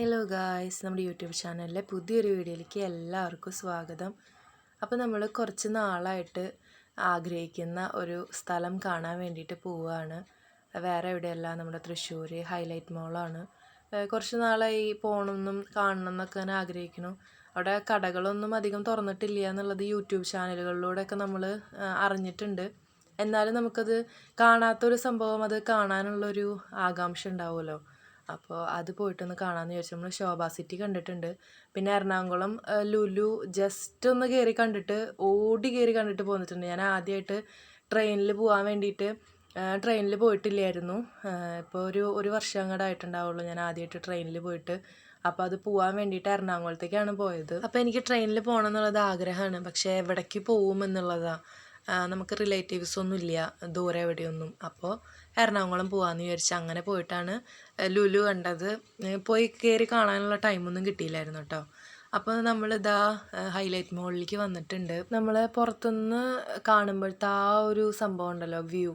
Hello guys നമ്മുടെ YouTube ചാനലിലെ പുതിയൊരു വീഡിയോയിലേക്ക് എല്ലാവർക്കും സ്വാഗതം. അപ്പോൾ നമ്മൾ കുറച്ച് നാളായിട്ട് ആഗ്രഹിക്കുന്ന ഒരു സ്ഥലം കാണാൻ വേണ്ടിയിട്ട് പോവുകയാണ്. വേറെ എവിടെയല്ല നമ്മുടെ തൃശ്ശൂർ ഹൈലൈറ്റ് മോളാണ് കുറച്ച് നാളായി പോകണമെന്നും കാണണം എന്നൊക്കെ ഞാൻ ആഗ്രഹിക്കുന്നു. അവിടെ കടകളൊന്നും അധികം തുറന്നിട്ടില്ല എന്നുള്ളത് യൂട്യൂബ് ചാനലുകളിലൂടെയൊക്കെ നമ്മൾ അറിഞ്ഞിട്ടുണ്ട്. എന്നാലും നമുക്കത് കാണാത്തൊരു സംഭവം അത് കാണാനുള്ളൊരു ആകാംക്ഷ ഉണ്ടാവുമല്ലോ. അപ്പോൾ അത് പോയിട്ടൊന്ന് കാണാമെന്ന് വിചാരിച്ചു. നമ്മൾ ശോഭ സിറ്റി കണ്ടിട്ടുണ്ട്. പിന്നെ എറണാകുളം ലുലു ജസ്റ്റ് ഒന്ന് കയറി കണ്ടിട്ട് ഓടി കയറി കണ്ടിട്ട് പോന്നിട്ടുണ്ട്. ഞാൻ ആദ്യമായിട്ട് ട്രെയിനിൽ പോകാൻ വേണ്ടിയിട്ട് ട്രെയിനിൽ പോയിട്ടില്ലായിരുന്നു. ഇപ്പോൾ ഒരു ഒരു വർഷം അങ്ങോട്ട് ആയിട്ടുണ്ടാവുള്ളൂ ഞാൻ ആദ്യമായിട്ട് ട്രെയിനിൽ പോയിട്ട്. അപ്പോൾ അത് പോകാൻ വേണ്ടിയിട്ട് എറണാകുളത്തേക്കാണ് പോയത്. അപ്പോൾ എനിക്ക് ട്രെയിനിൽ പോകണം എന്നുള്ളത് ആഗ്രഹമാണ് പക്ഷേ എവിടേക്ക് പോകും എന്നുള്ളതാണ് ആ, നമുക്ക് റിലേറ്റീവ്സ് ഒന്നും ഇല്ല ദൂരെ എവിടെയൊന്നും. അപ്പോൾ എറണാകുളം പോകാമെന്ന് വിചാരിച്ച് അങ്ങനെ പോയിട്ടാണ് ലുലു കണ്ടത്. പോയി കയറി കാണാനുള്ള ടൈമൊന്നും കിട്ടിയില്ലായിരുന്നു കേട്ടോ അപ്പോൾ നമ്മളിതാ ഹൈലൈറ്റ് മോളിലേക്ക് വന്നിട്ടുണ്ട്. നമ്മൾ പുറത്തുനിന്ന് കാണുമ്പോഴത്തെ ആ ഒരു സംഭവം ഉണ്ടല്ലോ വ്യൂ.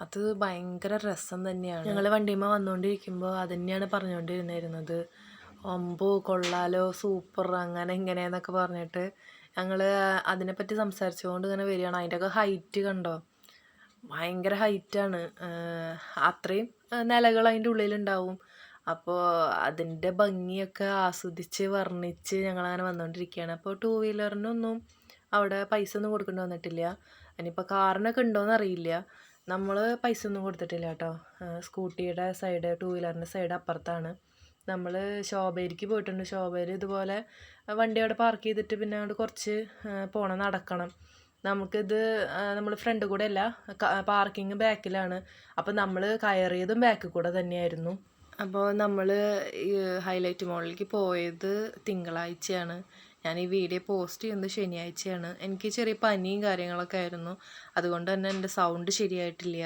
അത് ഭയങ്കര രസം തന്നെയാണ്. ഞങ്ങൾ വണ്ടിയമ്മ വന്നുകൊണ്ടിരിക്കുമ്പോൾ അത് തന്നെയാണ് പറഞ്ഞുകൊണ്ടിരുന്നിരുന്നത് ഒമ്പോ കൊള്ളാലോ സൂപ്പർ അങ്ങനെ ഇങ്ങനെയെന്നൊക്കെ പറഞ്ഞിട്ട് ഞങ്ങൾ അതിനെപ്പറ്റി സംസാരിച്ചുകൊണ്ട് ഇങ്ങനെ വരികയാണ്. അതിന്റെയൊക്കെ ഹൈറ്റ് കണ്ടോ? ഭയങ്കര ഹൈറ്റാണ് അത്രയും നിലകൾ അതിന്റെ ഉള്ളിലുണ്ടാവും. അപ്പോൾ അതിന്റെ ഭംഗിയൊക്കെ ആസ്വദിച്ച് വർണിച്ച് ഞങ്ങളങ്ങനെ വന്നുകൊണ്ടിരിക്കുകയാണ് അപ്പോൾ ടൂ വീലറിനൊന്നും അവിടെ പൈസ ഒന്നും കൊടുക്കേണ്ടി വന്നിട്ടില്ല. ഇനിയിപ്പോൾ കാറിനൊക്കെ ഉണ്ടോയെന്ന് അറിയില്ല. നമ്മൾ പൈസ ഒന്നും കൊടുത്തിട്ടില്ല കേട്ടോ. സ്കൂട്ടിയുടെ സൈഡ് ടൂ വീലറിന്റെ സൈഡ് അപ്പുറത്താണ്. നമ്മൾ ശോഭയിലേക്ക് പോയിട്ടുണ്ട്. ശോഭയിൽ ഇതുപോലെ വണ്ടി അവിടെ പാർക്ക് ചെയ്തിട്ട് പിന്നെ അങ്ങോട്ട് കുറച്ച് പോകണം നടക്കണം. നമുക്കിത് നമ്മൾ ഫ്രണ്ട് കൂടെ അല്ല പാർക്കിംഗ് ബാക്കിലാണ് അപ്പോൾ നമ്മൾ കയറിയതും ബാക്ക് കൂടെ തന്നെയായിരുന്നു. അപ്പോൾ നമ്മൾ ഹൈലൈറ്റ് മോളിലേക്ക് പോയത് തിങ്കളാഴ്ചയാണ്. ഞാൻ ഈ വീഡിയോ പോസ്റ്റ് ചെയ്യുന്നത് ശനിയാഴ്ചയാണ്. എനിക്ക് ചെറിയ പനിയും കാര്യങ്ങളൊക്കെ ആയിരുന്നു. അതുകൊണ്ട് തന്നെ എന്റെ സൗണ്ട് ശരിയായിട്ടില്ല.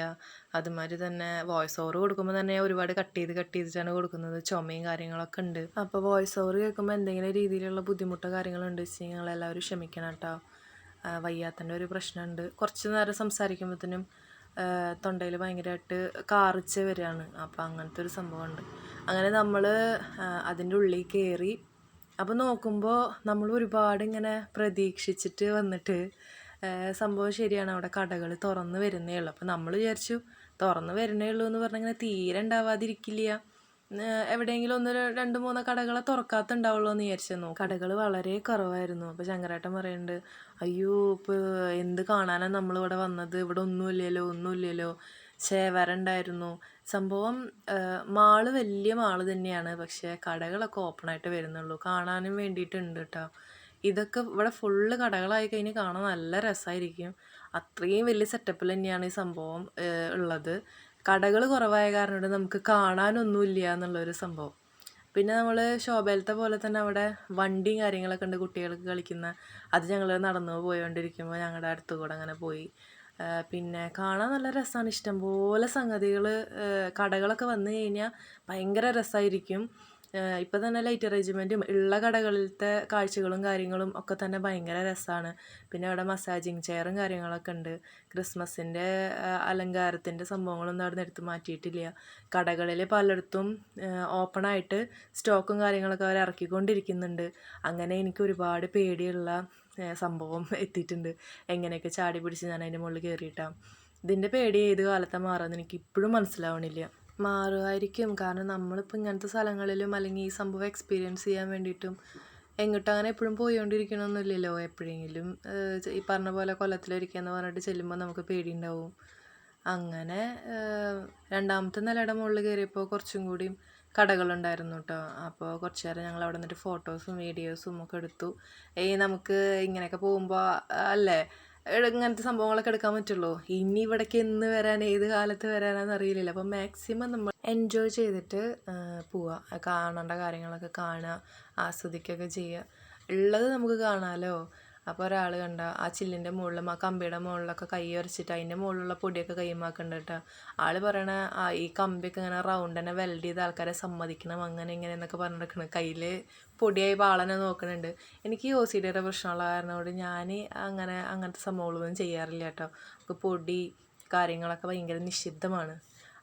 അതുമാതിരി തന്നെ വോയിസ് ഓവർ കൊടുക്കുമ്പോൾ തന്നെ ഒരുപാട് കട്ട് ചെയ്ത് കട്ട് ചെയ്തിട്ടാണ് കൊടുക്കുന്നത്. ചുമയും കാര്യങ്ങളൊക്കെ ഉണ്ട്. അപ്പോൾ വോയിസ് ഓവർ കേൾക്കുമ്പോൾ എന്തെങ്കിലും രീതിയിലുള്ള ബുദ്ധിമുട്ടോ കാര്യങ്ങളുണ്ട് വെച്ച് നിങ്ങൾ എല്ലാവരും ക്ഷമിക്കണം കേട്ടോ. വയ്യാത്തന്റെ ഒരു പ്രശ്നമുണ്ട്. കുറച്ച് നേരം സംസാരിക്കുമ്പോഴത്തേനും തൊണ്ടയിൽ ഭയങ്കരമായിട്ട് കാറിച്ച് വരികയാണ്. അപ്പോൾ അങ്ങനത്തെ ഒരു സംഭവമുണ്ട്. അങ്ങനെ നമ്മൾ അതിന്റെ ഉള്ളിൽ കയറി അപ്പോൾ നോക്കുമ്പോൾ നമ്മൾ ഒരുപാട് ഇങ്ങനെ പ്രതീക്ഷിച്ചിട്ട് വന്നിട്ട് സംഭവം ശരിയാണ്. അവിടെ കടകൾ തുറന്ന് വരുന്നേ ഉള്ളൂ. അപ്പോൾ നമ്മൾ വിചാരിച്ചു തുറന്ന് വരുന്നേ ഉള്ളൂ എന്ന് പറഞ്ഞാൽ ഇങ്ങനെ തീരെ ഉണ്ടാവാതിരിക്കില്ല. എവിടെയെങ്കിലും ഒന്ന് രണ്ട് മൂന്ന് കടകളെ തുറക്കാത്തുണ്ടാവുള്ളൂ എന്ന് വിചാരിച്ചു കടകൾ വളരെ കുറവായിരുന്നു. അപ്പോൾ ശങ്കരേട്ടൻ പറയുന്നുണ്ട് അയ്യോ ഇപ്പോൾ എന്ത് കാണാനാണ് നമ്മളിവിടെ വന്നത്? ഇവിടെ ഒന്നുമില്ലല്ലോ ഒന്നുമില്ലല്ലോ. ചേവരുണ്ടായിരുന്നു. സംഭവം ആ, മാൾ വലിയ മാൾ തന്നെയാണ്. പക്ഷേ കടകളൊക്കെ ഓപ്പണായിട്ട് വരുന്നുള്ളൂ. കാണാനും വേണ്ടിയിട്ടുണ്ട് കേട്ടോ ഇതൊക്കെ ഇവിടെ ഫുള്ള് കടകളായി കഴിഞ്ഞ് കാണാൻ നല്ല രസമായിരിക്കും അത്രയും വലിയ സെറ്റപ്പിൽ തന്നെയാണ് ഈ സംഭവം ഉള്ളത്. കടകൾ കുറവായ കാരണം കൊണ്ട് നമുക്ക് കാണാനൊന്നുമില്ല എന്നുള്ളൊരു സംഭവം. പിന്നെ നമ്മൾ ശോഭയിലത്തെ പോലെ തന്നെ അവിടെ വണ്ടിയും കാര്യങ്ങളൊക്കെ ഉണ്ട് കുട്ടികൾക്ക് കളിക്കുന്ന. അത് ഞങ്ങൾ നടന്നു പോയോണ്ടിരിക്കുമ്പോൾ ഞങ്ങളുടെ അടുത്ത് കൂടെ അങ്ങനെ പോയി. പിന്നെ കാണാൻ നല്ല രസമാണ് ഇഷ്ടംപോലെ സംഗതികൾ കടകളൊക്കെ വന്നു കഴിഞ്ഞാൽ ഭയങ്കര രസമായിരിക്കും ഇപ്പം തന്നെ ലൈറ്റ് അറേഞ്ച്മെന്റും ഉള്ള കടകളിലത്തെ കാഴ്ചകളും കാര്യങ്ങളും ഒക്കെ തന്നെ ഭയങ്കര രസമാണ് പിന്നെ അവിടെ മസാജിങ് ചെയറും കാര്യങ്ങളൊക്കെ ഉണ്ട് ക്രിസ്മസിന്റെ അലങ്കാരത്തിന്റെ സംഭവങ്ങളൊന്നും അവിടെ നിന്ന് എടുത്ത് മാറ്റിയിട്ടില്ല. കടകളിൽ പലയിടത്തും ഓപ്പണായിട്ട് സ്റ്റോക്കും കാര്യങ്ങളൊക്കെ അവർ ഇറക്കിക്കൊണ്ടിരിക്കുന്നുണ്ട് അങ്ങനെ എനിക്ക് ഒരുപാട് പേടിയുള്ള സംഭവം എത്തിയിട്ടുണ്ട്. എങ്ങനെയൊക്കെ ചാടി പിടിച്ച് ഞാൻ അതിന്റെ മുകളിൽ കയറിയിട്ടാണ് ഇതിന്റെ പേടി ഏത് കാലത്താണ് മാറുമെന്ന് എനിക്ക് ഇപ്പോഴും മനസ്സിലാവണില്ല. മാറുമായിരിക്കും. കാരണം നമ്മളിപ്പോൾ ഇങ്ങനത്തെ സ്ഥലങ്ങളിലും അല്ലെങ്കിൽ ഈ സംഭവം എക്സ്പീരിയൻസ് ചെയ്യാൻ വേണ്ടിയിട്ടും എങ്ങോട്ടും അങ്ങനെ എപ്പോഴും പോയിക്കൊണ്ടിരിക്കണമെന്നില്ലല്ലോ എപ്പോഴെങ്കിലും ഈ പറഞ്ഞ പോലെ കൊല്ലത്തിലൊരിക്കാന്ന് പറഞ്ഞിട്ട് ചെല്ലുമ്പോൾ നമുക്ക് പേടിയുണ്ടാവും. അങ്ങനെ രണ്ടാമത്തെ നിലയുടെ മുകളിൽ കയറിയപ്പോൾ കുറച്ചും കൂടിയും കടകളുണ്ടായിരുന്നു കേട്ടോ അപ്പോൾ കുറച്ച് നേരം ഞങ്ങൾ അവിടെ നിന്നിട്ട് ഫോട്ടോസും വീഡിയോസും ഒക്കെ എടുത്തു. ഈ നമുക്ക് ഇങ്ങനെയൊക്കെ പോകുമ്പോൾ അല്ലേ? ഇങ്ങനത്തെ സംഭവങ്ങളൊക്കെ എടുക്കാൻ പറ്റുള്ളൂ. ഇനി ഇവിടേക്ക് എന്ന് വരാൻ ഏത് കാലത്ത് വരാനാന്ന് അറിയില്ല അപ്പം മാക്സിമം നമ്മൾ എൻജോയ് ചെയ്തിട്ട് പോവുക കാണേണ്ട കാര്യങ്ങളൊക്കെ കാണുക ആസ്വദിക്കുകയൊക്കെ ചെയ്യുക. ഉള്ളത് നമുക്ക് കാണാമല്ലോ അപ്പോൾ ഒരാൾ കണ്ട ആ ചില്ലിന്റെ മുകളിലും ആ കമ്പിയുടെ മുകളിലൊക്കെ കൈ ഉരച്ചിട്ട് അതിന്റെ മുകളിലുള്ള പൊടിയൊക്കെ കൈമാക്കുന്നുണ്ട് കേട്ടോ. ആൾ പറയണ ആ ഈ കമ്പിയൊക്കെ ഇങ്ങനെ റൗണ്ട് തന്നെ വെൽഡ് ചെയ്ത് ആൾക്കാരെ സമ്മതിക്കണം അങ്ങനെ ഇങ്ങനെ എന്നൊക്കെ പറഞ്ഞിരിക്കണം. കയ്യിൽ പൊടിയായി പാളനെ നോക്കുന്നുണ്ട് എനിക്ക് ഒ സി ഡിയുടെ പ്രശ്നമുള്ള കാരണം കൊണ്ട് ഞാൻ അങ്ങനെ അങ്ങനത്തെ സംഭവങ്ങളൊന്നും ചെയ്യാറില്ല കേട്ടോ. അപ്പോൾ പൊടി കാര്യങ്ങളൊക്കെ ഭയങ്കര നിഷിദ്ധമാണ്.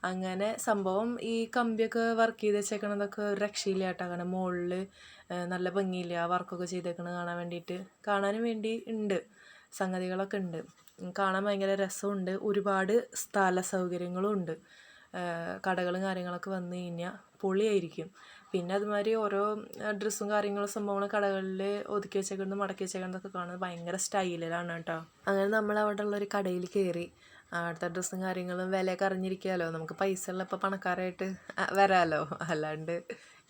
അങ്ങനെ സംഭവം ഈ കമ്പിയൊക്കെ വർക്ക് ചെയ്ത് വെച്ചേക്കണതൊക്കെ ഒരു രക്ഷയില്ല കേട്ടോ അങ്ങനെ മുകളിൽ നല്ല ഭംഗിയില്ല ആ വർക്കൊക്കെ ചെയ്തേക്കണത് കാണാൻ വേണ്ടിയിട്ട് കാണാനും വേണ്ടി ഉണ്ട് സംഗതികളൊക്കെ ഉണ്ട് കാണാൻ ഭയങ്കര രസമുണ്ട് ഒരുപാട് സ്ഥല സൗകര്യങ്ങളും ഉണ്ട്. കടകളും കാര്യങ്ങളൊക്കെ വന്നു കഴിഞ്ഞാൽ പൊളിയായിരിക്കും. പിന്നെ അതുമാതിരി ഓരോ ഡ്രസ്സും കാര്യങ്ങളും സംഭവങ്ങളും കടകളിൽ ഒതുക്കി വെച്ചേക്കുന്നത് മടക്കി വെച്ചേക്കുന്നതൊക്കെ കാണുന്നത് ഭയങ്കര സ്റ്റൈലിലാണ് കേട്ടോ. അങ്ങനെ നമ്മൾ അവിടെ ഉള്ളൊരു കടയിൽ കയറി അവിടുത്തെ ഡ്രസ്സും കാര്യങ്ങളും വില അറിഞ്ഞിരിക്കാമല്ലോ നമുക്ക് പൈസ ഉള്ളപ്പോൾ പണക്കാരായിട്ട് വരാമല്ലോ അല്ലാണ്ട്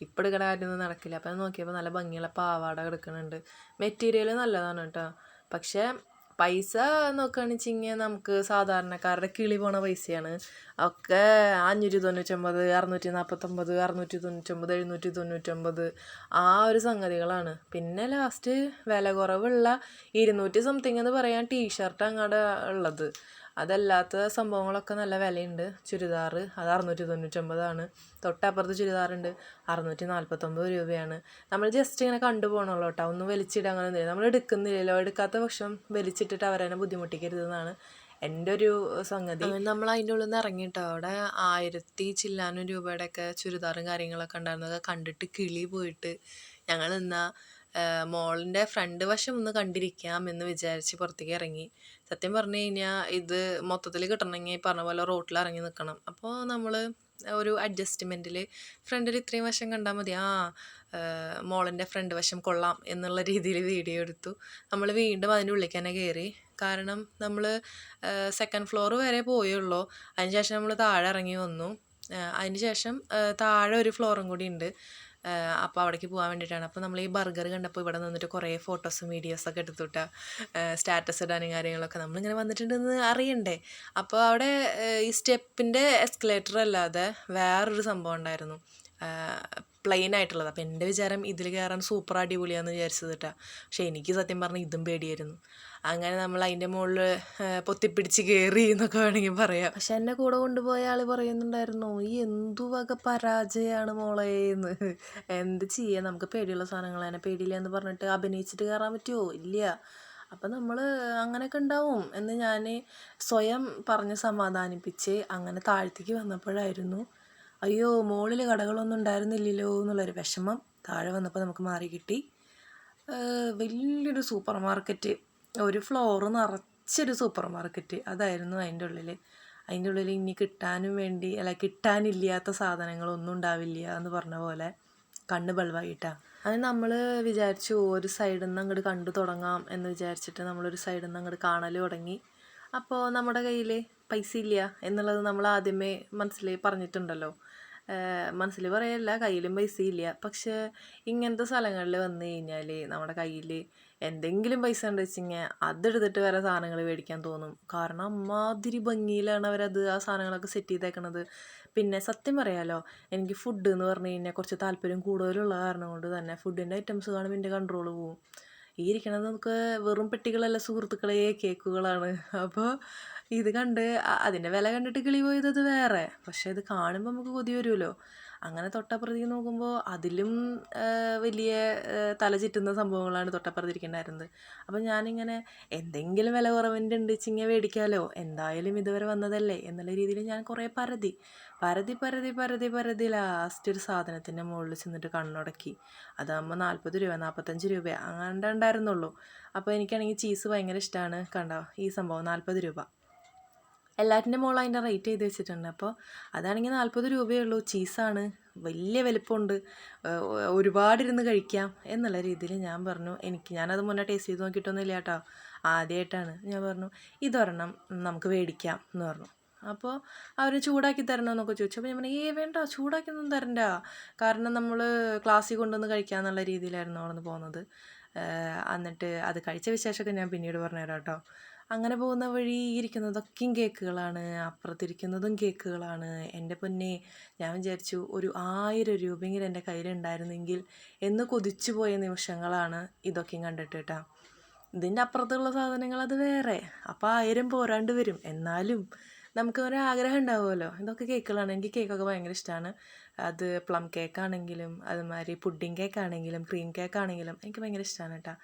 ഇപ്പോൾ എടുക്കണ കാര്യമൊന്നും നടക്കില്ല. അപ്പം നോക്കിയപ്പോൾ നല്ല ഭംഗിയുള്ള പാവാട എടുക്കുന്നുണ്ട് മെറ്റീരിയൽ നല്ലതാണ് കേട്ടോ. പക്ഷേ പൈസ നോക്കുകയാണെന്ന് വെച്ചിങ്ങനെ നമുക്ക് സാധാരണക്കാരുടെ കിളി പോണ പൈസയാണ്. ഒക്കെ അഞ്ഞൂറ്റി തൊണ്ണൂറ്റൊമ്പത് അറുന്നൂറ്റി നാൽപ്പത്തൊമ്പത് അറുന്നൂറ്റി തൊണ്ണൂറ്റൊമ്പത് എഴുന്നൂറ്റി തൊണ്ണൂറ്റൊമ്പത്. ആ ഒരു സംഗതികളാണ്. പിന്നെ ലാസ്റ്റ് വില കുറവുള്ള ഇരുന്നൂറ്റി സംതിങ് എന്ന് പറയാൻ ടീഷർട്ട് അങ്ങോട്ട് ഉള്ളത്. അതല്ലാത്ത സംഭവങ്ങളൊക്കെ നല്ല വിലയുണ്ട്. ചുരിദാർ അത് അറുന്നൂറ്റി തൊണ്ണൂറ്റൊമ്പതാണ്. തൊട്ടപ്പുറത്ത് ചുരിദാറുണ്ട്. അറുന്നൂറ്റി നാൽപ്പത്തൊമ്പത് രൂപയാണ്. നമ്മൾ ജസ്റ്റ് ഇങ്ങനെ കണ്ടു പോകണുള്ളൂ കേട്ടോ. ഒന്നും വലിച്ചിടുക അങ്ങനെ നമ്മൾ എടുക്കുന്നില്ലല്ലോ. എടുക്കാത്ത പക്ഷം വലിച്ചിട്ടിട്ട് അവരെന്നെ ബുദ്ധിമുട്ടിക്കരുതെന്നാണ് എന്റെ ഒരു സംഗതി. നമ്മൾ അതിന്റെ ഉള്ളിൽ നിന്ന് ഇറങ്ങിയിട്ടോ അവിടെ ആയിരത്തി ചില്ലാനും രൂപയുടെയൊക്കെ ചുരിദാറും കാര്യങ്ങളൊക്കെ ഉണ്ടായിരുന്നതൊക്കെ കണ്ടിട്ട് കിളി പോയിട്ട് ഞങ്ങൾ എന്നാൽ മോളിന്റെ ഫ്രണ്ട് വശം ഒന്ന് കണ്ടിരിക്കാം എന്ന് വിചാരിച്ച് പുറത്തേക്ക് ഇറങ്ങി. സത്യം പറഞ്ഞു കഴിഞ്ഞാൽ ഇത് മൊത്തത്തിൽ കിട്ടണമെങ്കിൽ പറഞ്ഞ പോലെ റോട്ടിൽ ഇറങ്ങി നിൽക്കണം അപ്പോൾ നമ്മൾ ഒരു അഡ്ജസ്റ്റ്മെന്റിൽ ഫ്രണ്ടിൽ ഇത്രയും വശം കണ്ടാൽ മതി. ആ മോളിന്റെ ഫ്രണ്ട് വശം കൊള്ളാം എന്നുള്ള രീതിയിൽ വീഡിയോ എടുത്തു. നമ്മൾ വീണ്ടും അതിന്റെ ഉള്ളിൽ തന്നെ കയറി കാരണം നമ്മൾ സെക്കൻഡ് ഫ്ലോർ വരെ പോയുള്ളൂ. അതിന് ശേഷം നമ്മൾ താഴെ ഇറങ്ങി വന്നു. അതിന് ശേഷം താഴെ ഒരു ഫ്ലോറും കൂടി ഉണ്ട് അപ്പോൾ അവിടേക്ക് പോകാൻ വേണ്ടിയിട്ടാണ് അപ്പോൾ നമ്മൾ ഈ ബർഗർ കണ്ടപ്പോൾ ഇവിടെ നിന്നിട്ട് കുറേ ഫോട്ടോസും വീഡിയോസൊക്കെ എടുത്തുവിട്ട സ്റ്റാറ്റസ് ഇടാനും കാര്യങ്ങളൊക്കെ നമ്മളിങ്ങനെ വന്നിട്ടുണ്ടെന്ന് അറിയണ്ടേ. അപ്പോൾ അവിടെ ഈ സ്റ്റെപ്പിന്റെ എസ്കലേറ്റർ അല്ലാതെ വേറൊരു സംഭവം ഉണ്ടായിരുന്നു. പ്ലെയിൻ ആയിട്ടുള്ളത്. അപ്പോൾ എന്റെ വിചാരം ഇതിൽ കയറാൻ സൂപ്പർ അടിപൊളിയാണെന്ന് വിചാരിച്ചത് കേട്ടോ പക്ഷേ എനിക്ക് സത്യം പറഞ്ഞാൽ ഇതും പേടിയായിരുന്നു. അങ്ങനെ നമ്മൾ അതിന്റെ മുകളിൽ പൊത്തിപ്പിടിച്ച് കയറി എന്നൊക്കെ വേണമെങ്കിൽ പറയാം. പക്ഷെ എന്നെ കൂടെ കൊണ്ടുപോയ ആൾ പറയുന്നുണ്ടായിരുന്നു ഈ എന്തു വക പരാജയമാണ് മോളെ എന്ന്. എന്ത് ചെയ്യാം? നമുക്ക് പേടിയുള്ള സാധനങ്ങൾ തന്നെ പേടിയില്ല എന്ന് പറഞ്ഞിട്ട് അഭിനയിച്ചിട്ട് കയറാൻ പറ്റുമോ ഇല്ല. അപ്പം നമ്മൾ അങ്ങനെയൊക്കെ ഉണ്ടാവും എന്ന് ഞാൻ സ്വയം പറഞ്ഞ് സമാധാനിപ്പിച്ച് അങ്ങനെ താഴ്ത്തേക്ക് വന്നപ്പോഴായിരുന്നു അയ്യോ മുകളിൽ കടകളൊന്നും ഉണ്ടായിരുന്നില്ലല്ലോ എന്നുള്ളൊരു വിഷമം താഴെ വന്നപ്പോൾ നമുക്ക് മാറി കിട്ടി. വലിയൊരു സൂപ്പർ മാർക്കറ്റ് ഒരു ഫ്ലോർ നിറച്ചൊരു സൂപ്പർ മാർക്കറ്റ് അതായിരുന്നു അതിന്റെ ഉള്ളിൽ അതിന്റെ ഉള്ളിൽ ഇനി കിട്ടാനും വേണ്ടി അല്ല കിട്ടാനില്ലാത്ത സാധനങ്ങളൊന്നും ഉണ്ടാവില്ല എന്ന് പറഞ്ഞ പോലെ കണ്ണ് ബൾവായിട്ടാണ് അത് നമ്മൾ വിചാരിച്ചു ഒരു സൈഡിൽ നിന്ന് അങ്ങോട്ട് കണ്ടു തുടങ്ങാം എന്ന് വിചാരിച്ചിട്ട് നമ്മളൊരു സൈഡിൽ നിന്ന് അങ്ങോട്ട് കാണൽ തുടങ്ങി. അപ്പോൾ നമ്മുടെ കയ്യിൽ പൈസ ഇല്ല എന്നുള്ളത് നമ്മൾ ആദ്യമേ മനസ്സിൽ പറഞ്ഞിട്ടുണ്ടല്ലോ. മനസ്സിൽ പറയല്ല കയ്യിലും പൈസ ഇല്ല പക്ഷേ ഇങ്ങനത്തെ സ്ഥലങ്ങളിൽ വന്നു കഴിഞ്ഞാൽ നമ്മുടെ കയ്യിൽ എന്തെങ്കിലും പൈസ ഉണ്ട് വെച്ചിങ്ങനെ അതെടുത്തിട്ട് വേറെ സാധനങ്ങൾ മേടിക്കാൻ തോന്നും. കാരണം അമ്മാതിരി ഭംഗിയിലാണ് അവരത് ആ സാധനങ്ങളൊക്കെ സെറ്റ് ചെയ്തേക്കണത്. പിന്നെ സത്യം പറയാലോ എനിക്ക് ഫുഡ് എന്ന് പറഞ്ഞു കഴിഞ്ഞാൽ കുറച്ച് താല്പര്യം കൂടുതലുള്ള കാരണം കൊണ്ട് തന്നെ ഫുഡിന്റെ ഐറ്റംസ് കാണുമ്പോൾ എന്റെ കൺട്രോൾ പോവും. ഈ ഇരിക്കണത് നമുക്ക് വെറും പെട്ടികളല്ല സുഹൃത്തുക്കളെ കേക്കുകളാണ്. അപ്പോൾ ഇത് കണ്ട് അതിന്റെ വില കണ്ടിട്ട് കിളി പോയത് അത് വേറെ. പക്ഷേ ഇത് കാണുമ്പോൾ നമുക്ക് കൊതി വരുമല്ലോ അങ്ങനെ തൊട്ടപ്പുറത്തേക്ക് നോക്കുമ്പോൾ അതിലും വലിയ തല ചുറ്റുന്ന സംഭവങ്ങളാണ് തൊട്ടപ്പുറത്തിരിക്കുന്നുണ്ടായിരുന്നത് അപ്പോൾ ഞാനിങ്ങനെ എന്തെങ്കിലും വില കുറവിന്റെ ഉണ്ട് ചിങ്ങ മേടിക്കാമല്ലോ എന്തായാലും ഇതുവരെ വന്നതല്ലേ? എന്നുള്ള രീതിയിൽ ഞാൻ കുറേ പരതി. പരതി പരതി പരതി പരതി ലാസ്റ്റ് ഒരു സാധനത്തിന്റെ മുകളിൽ ചെന്നിട്ട് കണ്ണുടക്കി. അതാകുമ്പോൾ നാൽപ്പത് രൂപ നാൽപ്പത്തഞ്ച് രൂപ അങ്ങനെ ഉണ്ടായിരുന്നുള്ളൂ. അപ്പോൾ എനിക്കാണെങ്കിൽ ചീസ് ഭയങ്കര ഇഷ്ടമാണ് കണ്ടോ? ഈ സംഭവം നാൽപ്പത് രൂപ. എല്ലാറ്റിന്റെ മുകളിൽ അതിന്റെ റേറ്റ് ചെയ്ത് വെച്ചിട്ടുണ്ട്. അപ്പോൾ അതാണെങ്കിൽ നാൽപ്പത് രൂപയേ ഉള്ളൂ. ചീസാണ്. വലിയ വലിപ്പമുണ്ട്. ഒരുപാടിരുന്ന് കഴിക്കാം എന്നുള്ള രീതിയിൽ ഞാൻ പറഞ്ഞു. എനിക്ക് ഞാനത് മുന്നേ ടേസ്റ്റ് ചെയ്ത് നോക്കിയിട്ടൊന്നുമില്ല കേട്ടോ. ആദ്യമായിട്ടാണ് ഞാൻ പറഞ്ഞു. ഇതൊരെണ്ണം നമുക്ക് മേടിക്കാം എന്ന് പറഞ്ഞു. അപ്പോൾ അവർ ചൂടാക്കി തരണമെന്നൊക്കെ ചോദിച്ചു. അപ്പോൾ ഞാൻ പറഞ്ഞു ഏ വേണ്ട. ചൂടാക്കിയൊന്നും തരണ്ട. കാരണം നമ്മൾ ക്ലാസ്സിൽ കൊണ്ടുവന്ന് കഴിക്കാമെന്നുള്ള രീതിയിലായിരുന്നു അവിടെ നിന്ന് പോകുന്നത് എന്നിട്ട് അത് കഴിച്ച വിശേഷമൊക്കെ ഞാൻ പിന്നീട് പറഞ്ഞുതരാം കേട്ടോ. അങ്ങനെ പോകുന്ന വഴി ഇരിക്കുന്നതൊക്കെയും കേക്കുകളാണ്. അപ്പുറത്തിരിക്കുന്നതും കേക്കുകളാണ്. എന്റെ പൊന്നെ ഞാൻ വിചാരിച്ചു ഒരു ആയിരം രൂപയെങ്കിലും എന്റെ കയ്യിലുണ്ടായിരുന്നെങ്കിൽ എന്ന് കൊതിച്ചു പോയ നിമിഷങ്ങളാണ് ഇതൊക്കെയും കണ്ടിട്ട് കേട്ടോ. ഇതിന്റെ അപ്പുറത്തുള്ള സാധനങ്ങൾ അത് വേറെ. അപ്പോൾ ആയിരം പോരാണ്ട് വരും. എന്നാലും നമുക്ക് ഒരു ആഗ്രഹം ഉണ്ടാവുമല്ലോ. ഇതൊക്കെ കേക്കുകളാണ്. എനിക്ക് കേക്കൊക്കെ ഭയങ്കര ഇഷ്ടമാണ് അത് പ്ലം കേക്ക് കേക്കാണെങ്കിലും അതുമാതിരി പുഡിങ് കേക്കാണെങ്കിലും ക്രീം കേക്ക് ആണെങ്കിലും എനിക്ക് ഭയങ്കര ഇഷ്ടമാണ് കേട്ടോ.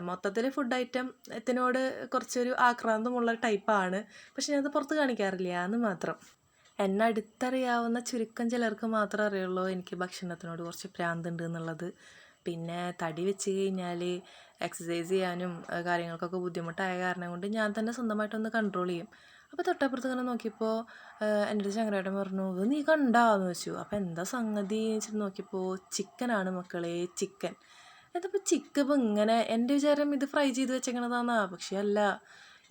മൊത്തത്തിൽ ഫുഡ് ഐറ്റം ത്തിനോട് കുറച്ചൊരു ആക്രാന്തമുള്ള ടൈപ്പാണ് പക്ഷെ ഞാനത് പുറത്ത് കാണിക്കാറില്ല എന്ന് മാത്രം. എന്നെ അടുത്തറിയാവുന്ന ചുരുക്കം ചിലർക്ക് മാത്രമേ അറിയുള്ളൂ എനിക്ക് ഭക്ഷണത്തിനോട് കുറച്ച് ഭ്രാന്തുണ്ട് എന്നുള്ളത്. പിന്നെ തടി വെച്ച് കഴിഞ്ഞാൽ എക്സസൈസ് ചെയ്യാനും കാര്യങ്ങൾക്കൊക്കെ ബുദ്ധിമുട്ടായ കാരണം കൊണ്ട് ഞാൻ തന്നെ സ്വന്തമായിട്ടൊന്ന് കൺട്രോൾ ചെയ്യും. അപ്പോൾ തൊട്ടപ്പുറത്ത് ഇങ്ങനെ നോക്കിയപ്പോൾ എന്റെ അടുത്ത് ശങ്കരേട്ടൻ പറഞ്ഞു ഇത് നീ കണ്ടാന്ന് വെച്ചു. അപ്പോൾ എന്താ സംഗതി? വെച്ചിട്ട് നോക്കിയപ്പോൾ ചിക്കനാണ് മക്കളെ ചിക്കൻ. ഇതിപ്പോൾ ചിക്കൻ ഇപ്പം ഇങ്ങനെ എന്റെ വിചാരം ഇത് ഫ്രൈ ചെയ്ത് വെച്ചേക്കണതാന്നാ. പക്ഷേ അല്ല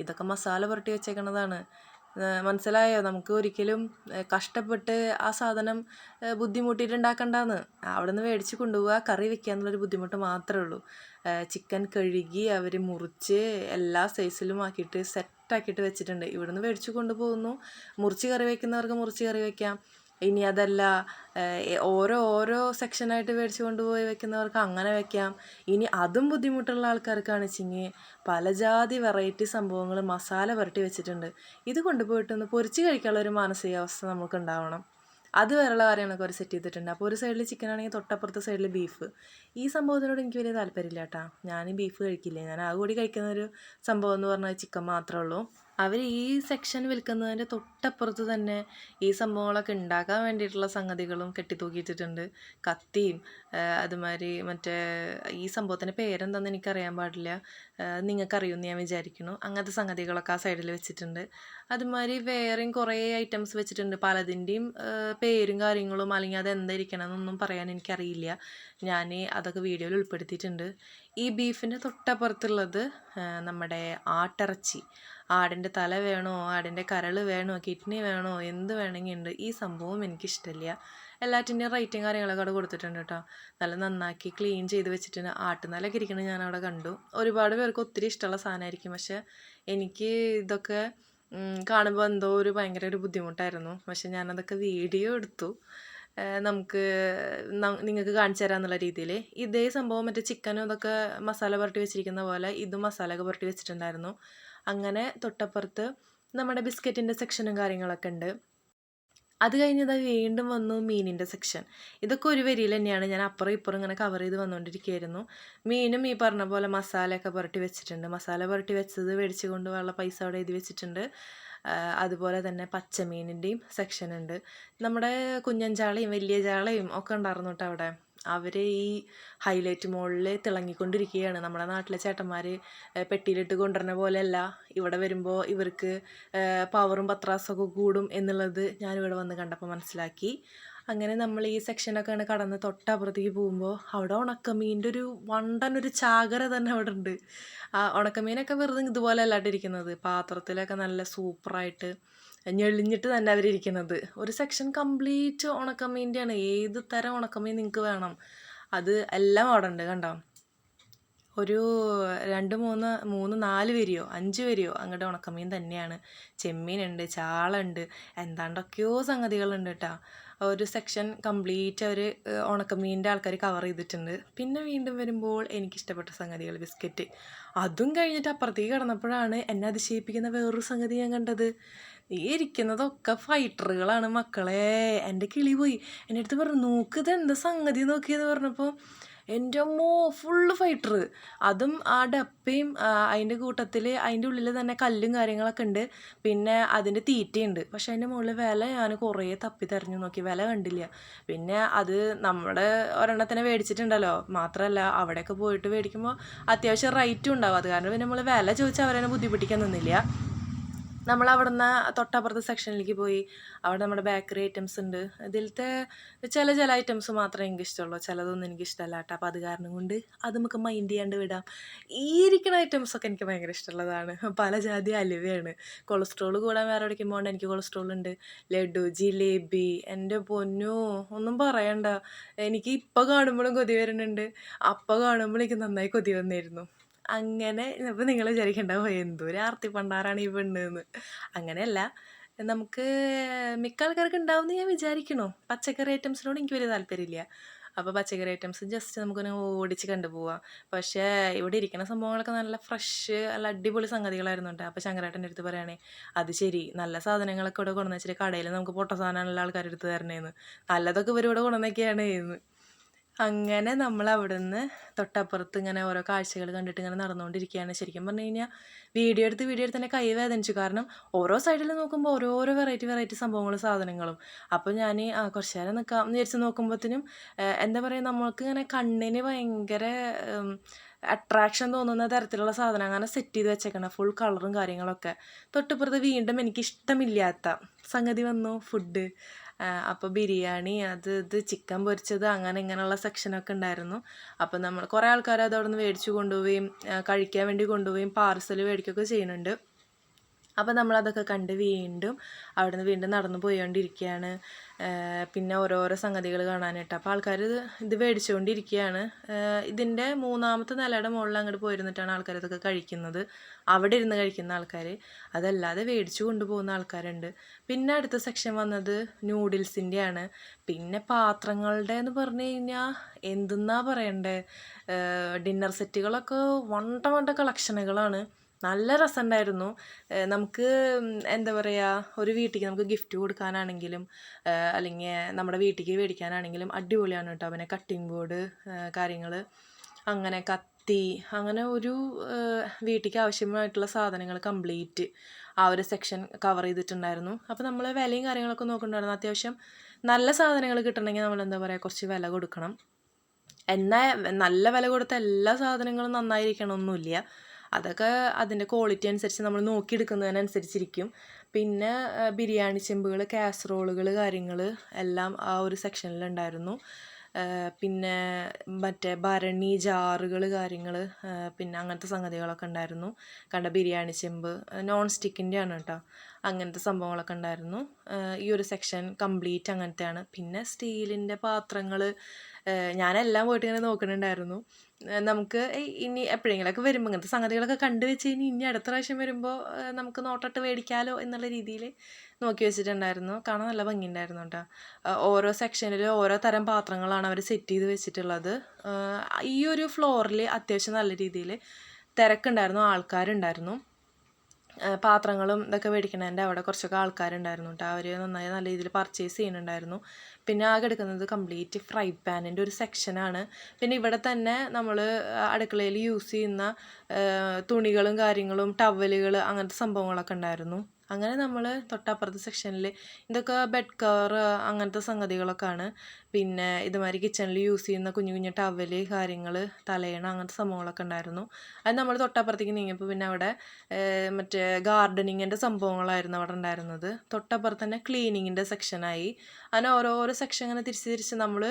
ഇതൊക്കെ മസാല പുരട്ടി വെച്ചേക്കണതാണ്. മനസ്സിലായോ? നമുക്ക് ഒരിക്കലും കഷ്ടപ്പെട്ട് ആ സാധനം ബുദ്ധിമുട്ടിയിട്ടുണ്ടാക്കണ്ടെന്ന്. അവിടെ നിന്ന് മേടിച്ച് കൊണ്ടുപോവുക കറി വെക്കുക എന്നുള്ളൊരു ബുദ്ധിമുട്ട് മാത്രമേ ഉള്ളൂ. ചിക്കൻ കഴുകി അവർ മുറിച്ച് എല്ലാ സൈസിലും ആക്കിയിട്ട് സെറ്റാക്കിയിട്ട് വെച്ചിട്ടുണ്ട്. ഇവിടുന്ന് മേടിച്ച് കൊണ്ടുപോകുന്നു. മുറിച്ച് കറി വയ്ക്കുന്നവർക്ക് മുറിച്ച് കറി വയ്ക്കാം ഇനി അതല്ല ഓരോ ഓരോ സെക്ഷനായിട്ട് മേടിച്ച് കൊണ്ടുപോയി വെക്കുന്നവർക്ക് അങ്ങനെ വെക്കാം. ഇനി അതും ബുദ്ധിമുട്ടുള്ള ആൾക്കാർക്കാണ് പല ജാതി വെറൈറ്റി സംഭവങ്ങൾ മസാല പുരട്ടി വെച്ചിട്ടുണ്ട്. ഇത് കൊണ്ടുപോയിട്ടൊന്ന് പൊരിച്ച് കഴിക്കാനുള്ള ഒരു മാനസികാവസ്ഥ നമുക്ക് ഉണ്ടാവണം അത് വരെയുള്ള കാര്യങ്ങളൊക്കെ അവർ സെറ്റ് ചെയ്തിട്ടുണ്ട്. അപ്പോൾ ഒരു സൈഡിൽ ചിക്കൻ ആണെങ്കിൽ തൊട്ടപ്പുറത്തെ സൈഡിൽ ബീഫ് ഈ സംഭവത്തിനോട് എനിക്ക് വലിയ താല്പര്യമില്ല കേട്ടോ. ഞാൻ ബീഫ് കഴിക്കില്ല? ഞാൻ ആ കൂടി കഴിക്കുന്ന ഒരു സംഭവം എന്ന് പറഞ്ഞാൽ ചിക്കൻ മാത്രമേ ഉള്ളൂ. അവർ ഈ സെക്ഷൻ വിൽക്കുന്നതിന്റെ തൊട്ടപ്പുറത്ത് തന്നെ ഈ സംഭവങ്ങളൊക്കെ ഉണ്ടാക്കാൻ വേണ്ടിയിട്ടുള്ള സംഗതികളും കെട്ടിത്തൂക്കിയിട്ടിട്ടുണ്ട്. കത്തിയും അതുമാതിരി മറ്റേ ഈ സംഭവത്തിന്റെ പേരെന്താണെന്ന് എനിക്കറിയാൻ പാടില്ല. നിങ്ങൾക്കറിയുമെന്ന് ഞാൻ വിചാരിക്കുന്നു. അങ്ങനത്തെ സംഗതികളൊക്കെ ആ സൈഡിൽ വെച്ചിട്ടുണ്ട്. അതുമാതിരി വേറെയും കുറേ ഐറ്റംസ് വെച്ചിട്ടുണ്ട്. പലതിന്റെയും പേരും കാര്യങ്ങളും അല്ലെങ്കിൽ അത് എന്തായിരിക്കണം എന്നൊന്നും പറയാൻ എനിക്കറിയില്ല. ഞാൻ അതൊക്കെ വീഡിയോയിൽ ഉൾപ്പെടുത്തിയിട്ടുണ്ട്. ഈ ബീഫിന്റെ തൊട്ടപ്പുറത്തുള്ളത് നമ്മുടെ ആട്ടിറച്ചി. ആടിന്റെ തല വേണോ? ആടിന്റെ കരൾ വേണോ? കിഡ്നി വേണോ? എന്ത് വേണമെങ്കിൽ ഉണ്ട്. ഈ സംഭവം എനിക്കിഷ്ടമില്ല എല്ലാറ്റിന്റെയും റേറ്റും കാര്യങ്ങളൊക്കെ അവിടെ കൊടുത്തിട്ടുണ്ട് കേട്ടോ നല്ല നന്നാക്കി ക്ലീൻ ചെയ്ത് വെച്ചിട്ട് ആട്ടുന്നാലൊക്കെ ഇരിക്കുന്നത് ഞാൻ അവിടെ കണ്ടു. ഒരുപാട് പേർക്ക് ഒത്തിരി ഇഷ്ടമുള്ള സാധനമായിരിക്കും. പക്ഷെ എനിക്ക് ഇതൊക്കെ കാണുമ്പോൾ എന്തോ ഒരു ഭയങ്കര ഒരു ബുദ്ധിമുട്ടായിരുന്നു. പക്ഷെ ഞാനതൊക്കെ വീഡിയോ എടുത്തു. നമുക്ക് നിങ്ങൾക്ക് കാണിച്ചു തരാമെന്നുള്ള രീതിയിൽ ഇതേ സംഭവം മറ്റേ ചിക്കനും ഇതൊക്കെ മസാല പുരട്ടി വെച്ചിരിക്കുന്ന പോലെ ഇതും മസാല ഒക്കെ പുരട്ടി വെച്ചിട്ടുണ്ടായിരുന്നു. അങ്ങനെ തൊട്ടപ്പുറത്ത് നമ്മുടെ ബിസ്ക്കറ്റിന്റെ സെക്ഷനും കാര്യങ്ങളൊക്കെ ഉണ്ട്. അത് കഴിഞ്ഞത് വീണ്ടും വന്നു മീനിന്റെ സെക്ഷൻ. ഇതൊക്കെ ഒരു വരിയിൽ തന്നെയാണ് ഞാൻ അപ്പുറം ഇപ്പുറം ഇങ്ങനെ കവർ ചെയ്ത് വന്നുകൊണ്ടിരിക്കുകയായിരുന്നു. മീനും ഈ പറഞ്ഞ പോലെ മസാലയൊക്കെ പുരട്ടി വെച്ചിട്ടുണ്ട്. മസാല പുരട്ടി വെച്ചത് മേടിച്ചു കൊണ്ടുള്ള പൈസ അവിടെ എഴുതി വെച്ചിട്ടുണ്ട്. അതുപോലെ തന്നെ പച്ചമീനിന്റെയും സെക്ഷൻ ഉണ്ട്. നമ്മുടെ കുഞ്ഞൻ ചാളയും വലിയ ചാളയും ഒക്കെ ഉണ്ടായിരുന്നു കേട്ടോ അവിടെ. അവർ ഈ ഹൈലൈറ്റ് മോളിൽ തിളങ്ങിക്കൊണ്ടിരിക്കുകയാണ്. നമ്മുടെ നാട്ടിലെ ചേട്ടന്മാർ പെട്ടിയിലിട്ട് കൊണ്ടുവരുന്ന പോലെയല്ല. ഇവിടെ വരുമ്പോൾ ഇവർക്ക് പവറും പത്രാസൊക്കെ കൂടും എന്നുള്ളത് ഞാനിവിടെ വന്ന് കണ്ടപ്പോൾ മനസ്സിലാക്കി. അങ്ങനെ നമ്മൾ ഈ സെക്ഷനൊക്കെ ആണ് കടന്ന് തൊട്ടപ്പുറത്തേക്ക് പോകുമ്പോൾ അവിടെ ഉണക്കമീന്റെ ഒരു വണ്ടൻ ഒരു ചാകര തന്നെ അവിടെ ഉണ്ട്. ആ ഉണക്കമീനൊക്കെ വെറുതെ ഇതുപോലെ അല്ലാണ്ടിരിക്കുന്നത് പാത്രത്തിലൊക്കെ നല്ല സൂപ്പറായിട്ട് ഞെളിഞ്ഞിട്ട് തന്നെ അവരിയ്ക്കുന്നത് ഒരു സെക്ഷൻ കംപ്ലീറ്റ് ഉണക്കമീന്റെയാണ് ഏത് തരം ഉണക്കമീൻ നിങ്ങൾക്ക് വേണം? അത് എല്ലാം അവിടെ ഉണ്ട് കണ്ടോ? ഒരു രണ്ട് മൂന്ന് മൂന്ന് നാല് വരിയോ അഞ്ച് വരിയോ അങ്ങോട്ട് ഉണക്കമീൻ തന്നെയാണ്. ചെമ്മീനുണ്ട് ചാളുണ്ട് എന്താണ്ടൊക്കെയോ സംഗതികളുണ്ട് കേട്ടോ ഒരു സെക്ഷൻ കംപ്ലീറ്റ് അവർ ഉണക്കമീനിന്റെ ആൾക്കാർ കവർ ചെയ്തിട്ടുണ്ട്. പിന്നെ വീണ്ടും വരുമ്പോൾ എനിക്കിഷ്ടപ്പെട്ട സംഗതികൾ ബിസ്ക്കറ്റ്. അതും കഴിഞ്ഞിട്ട് അപ്പുറത്തേക്ക് കിടന്നപ്പോഴാണ് എന്നെ അതിശയിപ്പിക്കുന്ന വേറൊരു സംഗതി ഞാൻ കണ്ടത്. ഈ ഇരിക്കുന്നതൊക്കെ ഫൈറ്ററുകളാണ് മക്കളെ. എന്റെ കിളി പോയി. എന്റെ അടുത്ത് പറഞ്ഞു നോക്ക് എന്താ സംഗതി? നോക്കിയെന്ന് പറഞ്ഞപ്പോൾ എന്റെ അമ്മോ ഫുള്ള് ഫൈറ്റർ അതും ആ ഡപ്പയും അതിന്റെ കൂട്ടത്തിൽ അതിന്റെ ഉള്ളിൽ തന്നെ കല്ലും കാര്യങ്ങളൊക്കെ ഉണ്ട്. പിന്നെ അതിന്റെ തീറ്റയുണ്ട്. പക്ഷേ അതിന്റെ മുകളിൽ വില ഞാൻ കുറേ തപ്പി തെരഞ്ഞു നോക്കി. വില കണ്ടില്ല. പിന്നെ അത് നമ്മുടെ ഒരെണ്ണത്തിനെ മേടിച്ചിട്ടുണ്ടല്ലോ. മാത്രമല്ല അവിടെയൊക്കെ പോയിട്ട് മേടിക്കുമ്പോൾ അത്യാവശ്യം റേറ്റും ഉണ്ടാവും. അത് കാരണം പിന്നെ നമ്മൾ വില ചോദിച്ചാൽ അവരെന്നെ ബുദ്ധിമുട്ടിക്കാൻ നിന്നില്ല. നമ്മൾ അവിടുന്ന് തൊട്ടപ്പുറത്തെ സെക്ഷനിലേക്ക് പോയി. അവിടെ നമ്മുടെ ബേക്കറി ഐറ്റംസ് ഉണ്ട്. ഇതിലത്തെ ചില ചില ഐറ്റംസ് മാത്രമേ എനിക്ക് ഇഷ്ടമുള്ളൂ ചിലതൊന്നും എനിക്ക് ഇഷ്ടമല്ല കേട്ടോ. അപ്പോൾ അത് കാരണം കൊണ്ട് അത് നമുക്ക് മൈൻഡ് ചെയ്യാണ്ട് വിടാം. ഈ ഇരിക്കുന്ന ഐറ്റംസ് ഒക്കെ എനിക്ക് ഭയങ്കര ഇഷ്ടമുള്ളതാണ്. പല ജാതി അലുവയാണ്. കൊളസ്ട്രോൾ കൂടാൻ വേറെ എവിടേക്കും പോകണ്ട. എനിക്ക് കൊളസ്ട്രോൾ ഉണ്ട്. ലഡു ജിലേബി എന്റെ പൊന്നു ഒന്നും പറയണ്ട. എനിക്ക് ഇപ്പോൾ കാണുമ്പോഴും കൊതി വരുന്നുണ്ട്. അപ്പോൾ കാണുമ്പോൾ എനിക്ക് നന്നായി കൊതി വന്നിരുന്നു. അങ്ങനെ അപ്പോൾ നിങ്ങൾ വിചാരിക്കണ്ടാവും എന്തൊരു ആർത്തി പണ്ടാരാണ് ഈ പെണ്ണ് എന്ന് അങ്ങനെയല്ല നമുക്ക് മിക്ക ആൾക്കാർക്ക് ഉണ്ടാവുമെന്ന് ഞാൻ വിചാരിക്കണു. പച്ചക്കറി ഐറ്റംസിനോട് എനിക്ക് വലിയ താല്പര്യമില്ല. അപ്പോൾ പച്ചക്കറി ഐറ്റംസ് ജസ്റ്റ് നമുക്കൊന്ന് ഓടിച്ച് കണ്ടുപോവാം. പക്ഷേ ഇവിടെ ഇരിക്കുന്ന സംഭവങ്ങളൊക്കെ നല്ല ഫ്രഷ് നല്ല അടിപൊളി സംഗതികളായിരുന്നു കേട്ടോ. അപ്പോൾ ശങ്കരേട്ടന്റെ അടുത്ത് പറയുകയാണേ അത് ശരി നല്ല സാധനങ്ങളൊക്കെ ഇവിടെ കൊണ്ടുവന്ന് വെച്ചിട്ട് കടയിൽ നമുക്ക് പൊട്ട സാധനമുള്ള ആൾക്കാരുടെ അടുത്ത് തരണേന്ന്. നല്ലതൊക്കെ ഇവർ ഇവിടെ കൊണ്ടുവന്നൊക്കെയാണ് എന്ന് അങ്ങനെ നമ്മൾ അവിടുന്ന് തൊട്ടപ്പുറത്ത് ഇങ്ങനെ ഓരോ കാഴ്ചകൾ കണ്ടിട്ട് ഇങ്ങനെ നടന്നുകൊണ്ടിരിക്കുകയാണ് ശരിക്കും പറഞ്ഞു കഴിഞ്ഞാൽ വീഡിയോ എടുത്ത് വീഡിയോ എടുത്ത് തന്നെ കൈ വേദനിച്ചു. കാരണം ഓരോ സൈഡിൽ നോക്കുമ്പോൾ ഓരോരോ വെറൈറ്റി വെറൈറ്റി സംഭവങ്ങളും സാധനങ്ങളും. അപ്പോൾ ഞാൻ കുറച്ച് നേരം നിൽക്കാം എന്ന് വിചാരിച്ച് നോക്കുമ്പോഴത്തേനും എന്താ പറയുക നമ്മൾക്ക് ഇങ്ങനെ കണ്ണിന് ഭയങ്കര അട്രാക്ഷൻ തോന്നുന്ന തരത്തിലുള്ള സാധനം അങ്ങനെ സെറ്റ് ചെയ്ത് വെച്ചേക്കണം. ഫുൾ കളറും കാര്യങ്ങളൊക്കെ. തൊട്ടിപ്പുറത്ത് വീണ്ടും എനിക്ക് ഇഷ്ടമില്ലാത്ത സംഗതി വന്നു. ഫുഡ് അപ്പോൾ ബിരിയാണി അത് ഇത് ചിക്കൻ പൊരിച്ചത് അങ്ങനെ ഇങ്ങനെയുള്ള സെക്ഷനൊക്കെ ഉണ്ടായിരുന്നു. അപ്പോൾ നമ്മൾ കുറേ ആൾക്കാർ അത് അവിടെ നിന്ന് മേടിച്ച് കൊണ്ടുപോവുകയും കഴിക്കാൻ വേണ്ടി കൊണ്ടുപോവുകയും പാർസൽ മേടിക്കുകയൊക്കെ ചെയ്യുന്നുണ്ട്. അപ്പോൾ നമ്മളതൊക്കെ കണ്ട് വീണ്ടും അവിടെ നിന്ന് വീണ്ടും നടന്നു പോയിക്കൊണ്ടിരിക്കുകയാണ് പിന്നെ ഓരോരോ സംഗതികൾ കാണാനായിട്ട്. അപ്പോൾ ആൾക്കാർ ഇത് ഇത് മേടിച്ചുകൊണ്ടിരിക്കുകയാണ് ഇതിന്റെ മൂന്നാമത്തെ നിലയുടെ മുകളിൽ അങ്ങോട്ട് പോയിരുന്നിട്ടാണ് ആൾക്കാർ ഇതൊക്കെ കഴിക്കുന്നത്. അവിടെ ഇരുന്ന് കഴിക്കുന്ന ആൾക്കാർ അതല്ലാതെ മേടിച്ചു കൊണ്ടുപോകുന്ന ആൾക്കാരുണ്ട്. പിന്നെ അടുത്ത സെക്ഷൻ വന്നത് നൂഡിൽസിന്റെയാണ്. പിന്നെ പാത്രങ്ങളുടെ എന്ന് പറഞ്ഞു കഴിഞ്ഞാൽ എന്തെന്നാ പറയണ്ടേ? ഡിന്നർ സെറ്റുകളൊക്കെ വണ്ട വണ്ട കളക്ഷനുകളാണ്. നല്ല രസമുണ്ടായിരുന്നു നമുക്ക് എന്താ പറയുക ഒരു വീട്ടിലേക്ക് നമുക്ക് ഗിഫ്റ്റ് കൊടുക്കാനാണെങ്കിലും അല്ലെങ്കിൽ നമ്മുടെ വീട്ടിലേക്ക് മേടിക്കാനാണെങ്കിലും അടിപൊളിയാണ് കേട്ടോ അവനെ കട്ടിംഗ് ബോർഡ് കാര്യങ്ങൾ അങ്ങനെ കത്തി അങ്ങനെ ഒരു വീട്ടിലേക്ക് ആവശ്യമായിട്ടുള്ള സാധനങ്ങൾ കംപ്ലീറ്റ് ആ ഒരു സെക്ഷൻ കവർ ചെയ്തിട്ടുണ്ടായിരുന്നു. അപ്പോൾ നമ്മൾ വിലയും കാര്യങ്ങളൊക്കെ നോക്കുന്നുണ്ടായിരുന്നു. അത്യാവശ്യം നല്ല സാധനങ്ങൾ കിട്ടണമെങ്കിൽ നമ്മൾ എന്താ പറയുക കുറച്ച് വില കൊടുക്കണം. എന്നാൽ നല്ല വില കൊടുത്ത എല്ലാ സാധനങ്ങളും നന്നായിരിക്കണമെന്നൊന്നുമില്ല അതൊക്കെ അതിന്റെ ക്വാളിറ്റി അനുസരിച്ച് നമ്മൾ നോക്കിയെടുക്കുന്നതിനനുസരിച്ചിരിക്കും. പിന്നെ ബിരിയാണി ചെമ്പുകൾ കാസറോളുകൾ കാര്യങ്ങൾ എല്ലാം ആ ഒരു സെക്ഷനിലുണ്ടായിരുന്നു പിന്നെ മറ്റേ ഭരണി ജാറുകൾ കാര്യങ്ങൾ പിന്നെ അങ്ങനത്തെ സംഗതികളൊക്കെ ഉണ്ടായിരുന്നു. കണ്ട ബിരിയാണി ചെമ്പ് നോൺ സ്റ്റിക്കിന്റെ ആണ് കേട്ടോ. അങ്ങനത്തെ സംഭവങ്ങളൊക്കെ ഉണ്ടായിരുന്നു. ഈ ഒരു സെക്ഷൻ കംപ്ലീറ്റ് അങ്ങനത്തെയാണ്. പിന്നെ സ്റ്റീലിന്റെ പാത്രങ്ങൾ ഞാനെല്ലാം പോയിട്ട് ഇങ്ങനെ നോക്കുന്നുണ്ടായിരുന്നു നമുക്ക് ഇനി എപ്പോഴെങ്കിലുമൊക്കെ വരുമ്പോൾ ഇങ്ങനത്തെ സംഗതികളൊക്കെ കണ്ടു വെച്ച് കഴിഞ്ഞ് ഇനി അടുത്ത പ്രാവശ്യം വരുമ്പോൾ നമുക്ക് നോട്ടിട്ട് മേടിക്കാമല്ലോ എന്നുള്ള രീതിയിൽ നോക്കി വെച്ചിട്ടുണ്ടായിരുന്നു. കാണാൻ നല്ല ഭംഗിയുണ്ടായിരുന്നു കേട്ടോ. ഓരോ സെക്ഷനിലും ഓരോ തരം പാത്രങ്ങളാണ് അവർ സെറ്റ് ചെയ്ത് വെച്ചിട്ടുള്ളത്. ഈ ഒരു ഫ്ലോറിൽ അത്യാവശ്യം നല്ല രീതിയിൽ തിരക്കുണ്ടായിരുന്നു ആൾക്കാരുണ്ടായിരുന്നു. പാത്രങ്ങളും ഇതൊക്കെ മേടിക്കണതിന്റെ അവിടെ കുറച്ചൊക്കെ ആൾക്കാരുണ്ടായിരുന്നു കേട്ടോ അവർ നന്നായി നല്ല രീതിയിൽ പർച്ചേസ് ചെയ്യുന്നുണ്ടായിരുന്നു. പിന്നെ ആകെ എടുക്കുന്നത് കംപ്ലീറ്റ് ഫ്രൈ പാനിന്റെ ഒരു സെക്ഷനാണ് പിന്നെ ഇവിടെ തന്നെ നമ്മൾ അടുക്കളയിൽ യൂസ് ചെയ്യുന്ന തുണികളും കാര്യങ്ങളും ടവലുകൾ അങ്ങനത്തെ സംഭവങ്ങളൊക്കെ ഉണ്ടായിരുന്നു. അങ്ങനെ നമ്മൾ തൊട്ടപ്പുറത്തെ സെക്ഷനിൽ ഇതൊക്കെ ബെഡ് കവർ അങ്ങനത്തെ സംഗതികളൊക്കെയാണ്. പിന്നെ ഇതുമാതിരി കിച്ചണിൽ യൂസ് ചെയ്യുന്ന കുഞ്ഞു കുഞ്ഞു ടവൽ കാര്യങ്ങൾ തലയണ അങ്ങനത്തെ സംഭവങ്ങളൊക്കെ ഉണ്ടായിരുന്നു. അത് നമ്മൾ തൊട്ടപ്പുറത്തേക്ക് നീങ്ങിയപ്പോൾ പിന്നെ അവിടെ മറ്റേ ഗാർഡനിങ്ങിന്റെ സംഭവങ്ങളായിരുന്നു അവിടെ ഉണ്ടായിരുന്നത്. തൊട്ടപ്പുറത്ത് തന്നെ ക്ലീനിങ്ങിന്റെ സെക്ഷനായി അങ്ങനെ ഓരോരോ സെക്ഷൻ ഇങ്ങനെ തിരിച്ച് തിരിച്ച് നമ്മൾ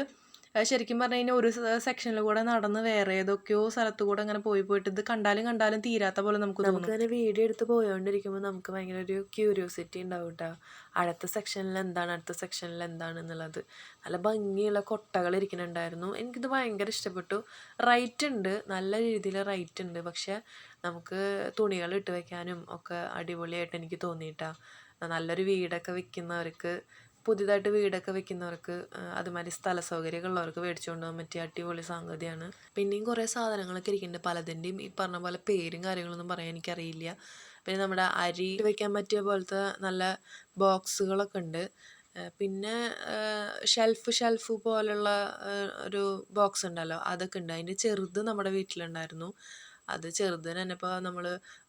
ശരിക്കും പറഞ്ഞു കഴിഞ്ഞാൽ ഒരു സെക്ഷനിൽ കൂടെ നടന്ന് വേറെ ഏതൊക്കെയോ സ്ഥലത്ത് കൂടെ അങ്ങനെ പോയി പോയിട്ട് ഇത് കണ്ടാലും കണ്ടാലും തീരാത്ത പോലെ നമുക്ക് നമുക്ക് തന്നെ വീഡിയോ എടുത്ത് പോയോണ്ടിരിക്കുമ്പോൾ നമുക്ക് ഭയങ്കര ഒരു ക്യൂരിയോസിറ്റി ഉണ്ടാവും കേട്ടോ അടുത്ത സെക്ഷനിൽ എന്താണ് അടുത്ത സെക്ഷനിൽ എന്താണ് എന്നുള്ളത്. നല്ല ഭംഗിയുള്ള കൊട്ടകൾ ഇരിക്കുന്നുണ്ടായിരുന്നു. എനിക്കിത് ഭയങ്കര ഇഷ്ടപ്പെട്ടു. റൈറ്റ് ഉണ്ട്. നല്ല രീതിയിൽ റൈറ്റ് ഉണ്ട്. പക്ഷെ നമുക്ക് തുണികൾ ഇട്ട് വെക്കാനും ഒക്കെ അടിപൊളിയായിട്ട് എനിക്ക് തോന്നിയിട്ടാ. നല്ലൊരു വീടൊക്കെ വെക്കുന്നവർക്ക് പുതിയതായിട്ട് വീടൊക്കെ വെക്കുന്നവർക്ക് അതുമാതിരി സ്ഥല സൗകര്യമൊക്കെ ഉള്ളവർക്ക് മേടിച്ചുകൊണ്ട് പോകാൻ പറ്റിയ അടിപൊളി സംഗതിയാണ് പിന്നെയും കുറേ സാധനങ്ങളൊക്കെ ഇരിക്കുന്നുണ്ട്. പലതിന്റെയും ഈ പറഞ്ഞ പോലെ പേരും കാര്യങ്ങളൊന്നും പറയാൻ എനിക്കറിയില്ല. പിന്നെ നമ്മുടെ അരി വെക്കാൻ പറ്റിയ പോലത്തെ നല്ല ബോക്സുകളൊക്കെ ഉണ്ട്. പിന്നെ ഷെൽഫ് ഷെൽഫ് പോലുള്ള ഒരു ബോക്സ് ഉണ്ടല്ലോ അതൊക്കെ ഉണ്ട്. അതിന്റെ ചെറുത് നമ്മുടെ വീട്ടിലുണ്ടായിരുന്നു. അത് ചെറുതിന് തന്നെ ഇപ്പോൾ നമ്മൾ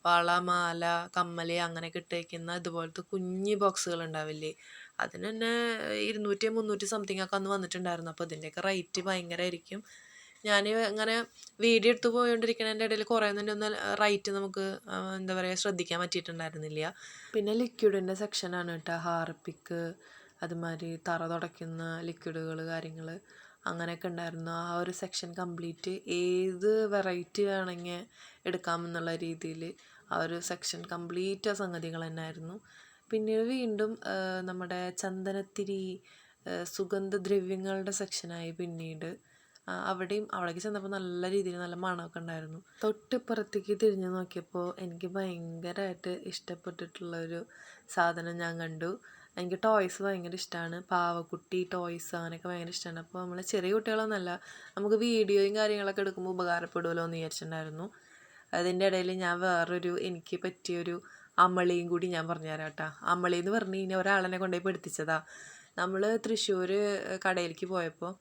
വള മാല കമ്മൽ അങ്ങനെയൊക്കെ ഇട്ടേക്കുന്ന ഇതുപോലത്തെ കുഞ്ഞു ബോക്സുകൾ ഉണ്ടാവില്ലേ? അതിന് തന്നെ ഇരുന്നൂറ്റി മുന്നൂറ്റി സംതിങ് ഒക്കെ അന്ന് വന്നിട്ടുണ്ടായിരുന്നു. അപ്പോൾ ഇതിന്റെയൊക്കെ റേറ്റ് ഭയങ്കരമായിരിക്കും ഞാൻ ഇങ്ങനെ വീഡിയോ എടുത്ത് പോയോണ്ടിരിക്കുന്നതിന്റെ ഇടയിൽ കുറേ തന്നെ ഒന്ന് റൈറ്റ് നമുക്ക് എന്താ പറയുക ശ്രദ്ധിക്കാൻ പറ്റിയിട്ടുണ്ടായിരുന്നില്ല. പിന്നെ ലിക്വിഡിന്റെ സെക്ഷനാണ് കേട്ടോ. ഹാർപ്പിക്ക് അതുമാതിരി തറ തുടയ്ക്കുന്ന ലിക്വിഡുകൾ കാര്യങ്ങൾ അങ്ങനെയൊക്കെ ഉണ്ടായിരുന്നു. ആ ഒരു സെക്ഷൻ കംപ്ലീറ്റ് ഏത് വെറൈറ്റി വേണമെങ്കിൽ എടുക്കാമെന്നുള്ള രീതിയിൽ ആ ഒരു സെക്ഷൻ കംപ്ലീറ്റ് ആ സംഗതികൾ തന്നെയായിരുന്നു. പിന്നീട് വീണ്ടും നമ്മുടെ ചന്ദനത്തിരി സുഗന്ധദ്രവ്യങ്ങളുടെ സെക്ഷനായി പിന്നീട് അവിടെയും അവിടേക്ക് ചെന്നപ്പോൾ നല്ല രീതിയിൽ നല്ല മണമൊക്കെ ഉണ്ടായിരുന്നു. തൊട്ടിപ്പുറത്തേക്ക് തിരിഞ്ഞു നോക്കിയപ്പോൾ എനിക്ക് ഭയങ്കരമായിട്ട് ഇഷ്ടപ്പെട്ടിട്ടുള്ളൊരു സാധനം ഞാൻ കണ്ടു. എനിക്ക് ടോയ്സ് ഭയങ്കര ഇഷ്ടമാണ് പാവക്കുട്ടി ടോയ്സ് അങ്ങനെയൊക്കെ ഭയങ്കര ഇഷ്ടമാണ് അപ്പോൾ നമ്മൾ ചെറിയ കുട്ടികളൊന്നുമല്ല നമുക്ക് വീഡിയോയും കാര്യങ്ങളൊക്കെ എടുക്കുമ്പോൾ ഉപകാരപ്പെടുമല്ലോ എന്ന് വിചാരിച്ചിട്ടുണ്ടായിരുന്നു. അതിന്റെ ഇടയിൽ ഞാൻ വേറൊരു എനിക്ക് പറ്റിയൊരു അമളിയും കൂടി ഞാൻ പറഞ്ഞുതരാം കേട്ടോ. അമളി എന്ന് പറഞ്ഞു കഴിഞ്ഞാൽ ഒരാളെന്നെ കൊണ്ടുപോയി പഠിപ്പിച്ചതാണ് നമ്മൾ തൃശ്ശൂർ കടയിലേക്ക് പോയപ്പോൾ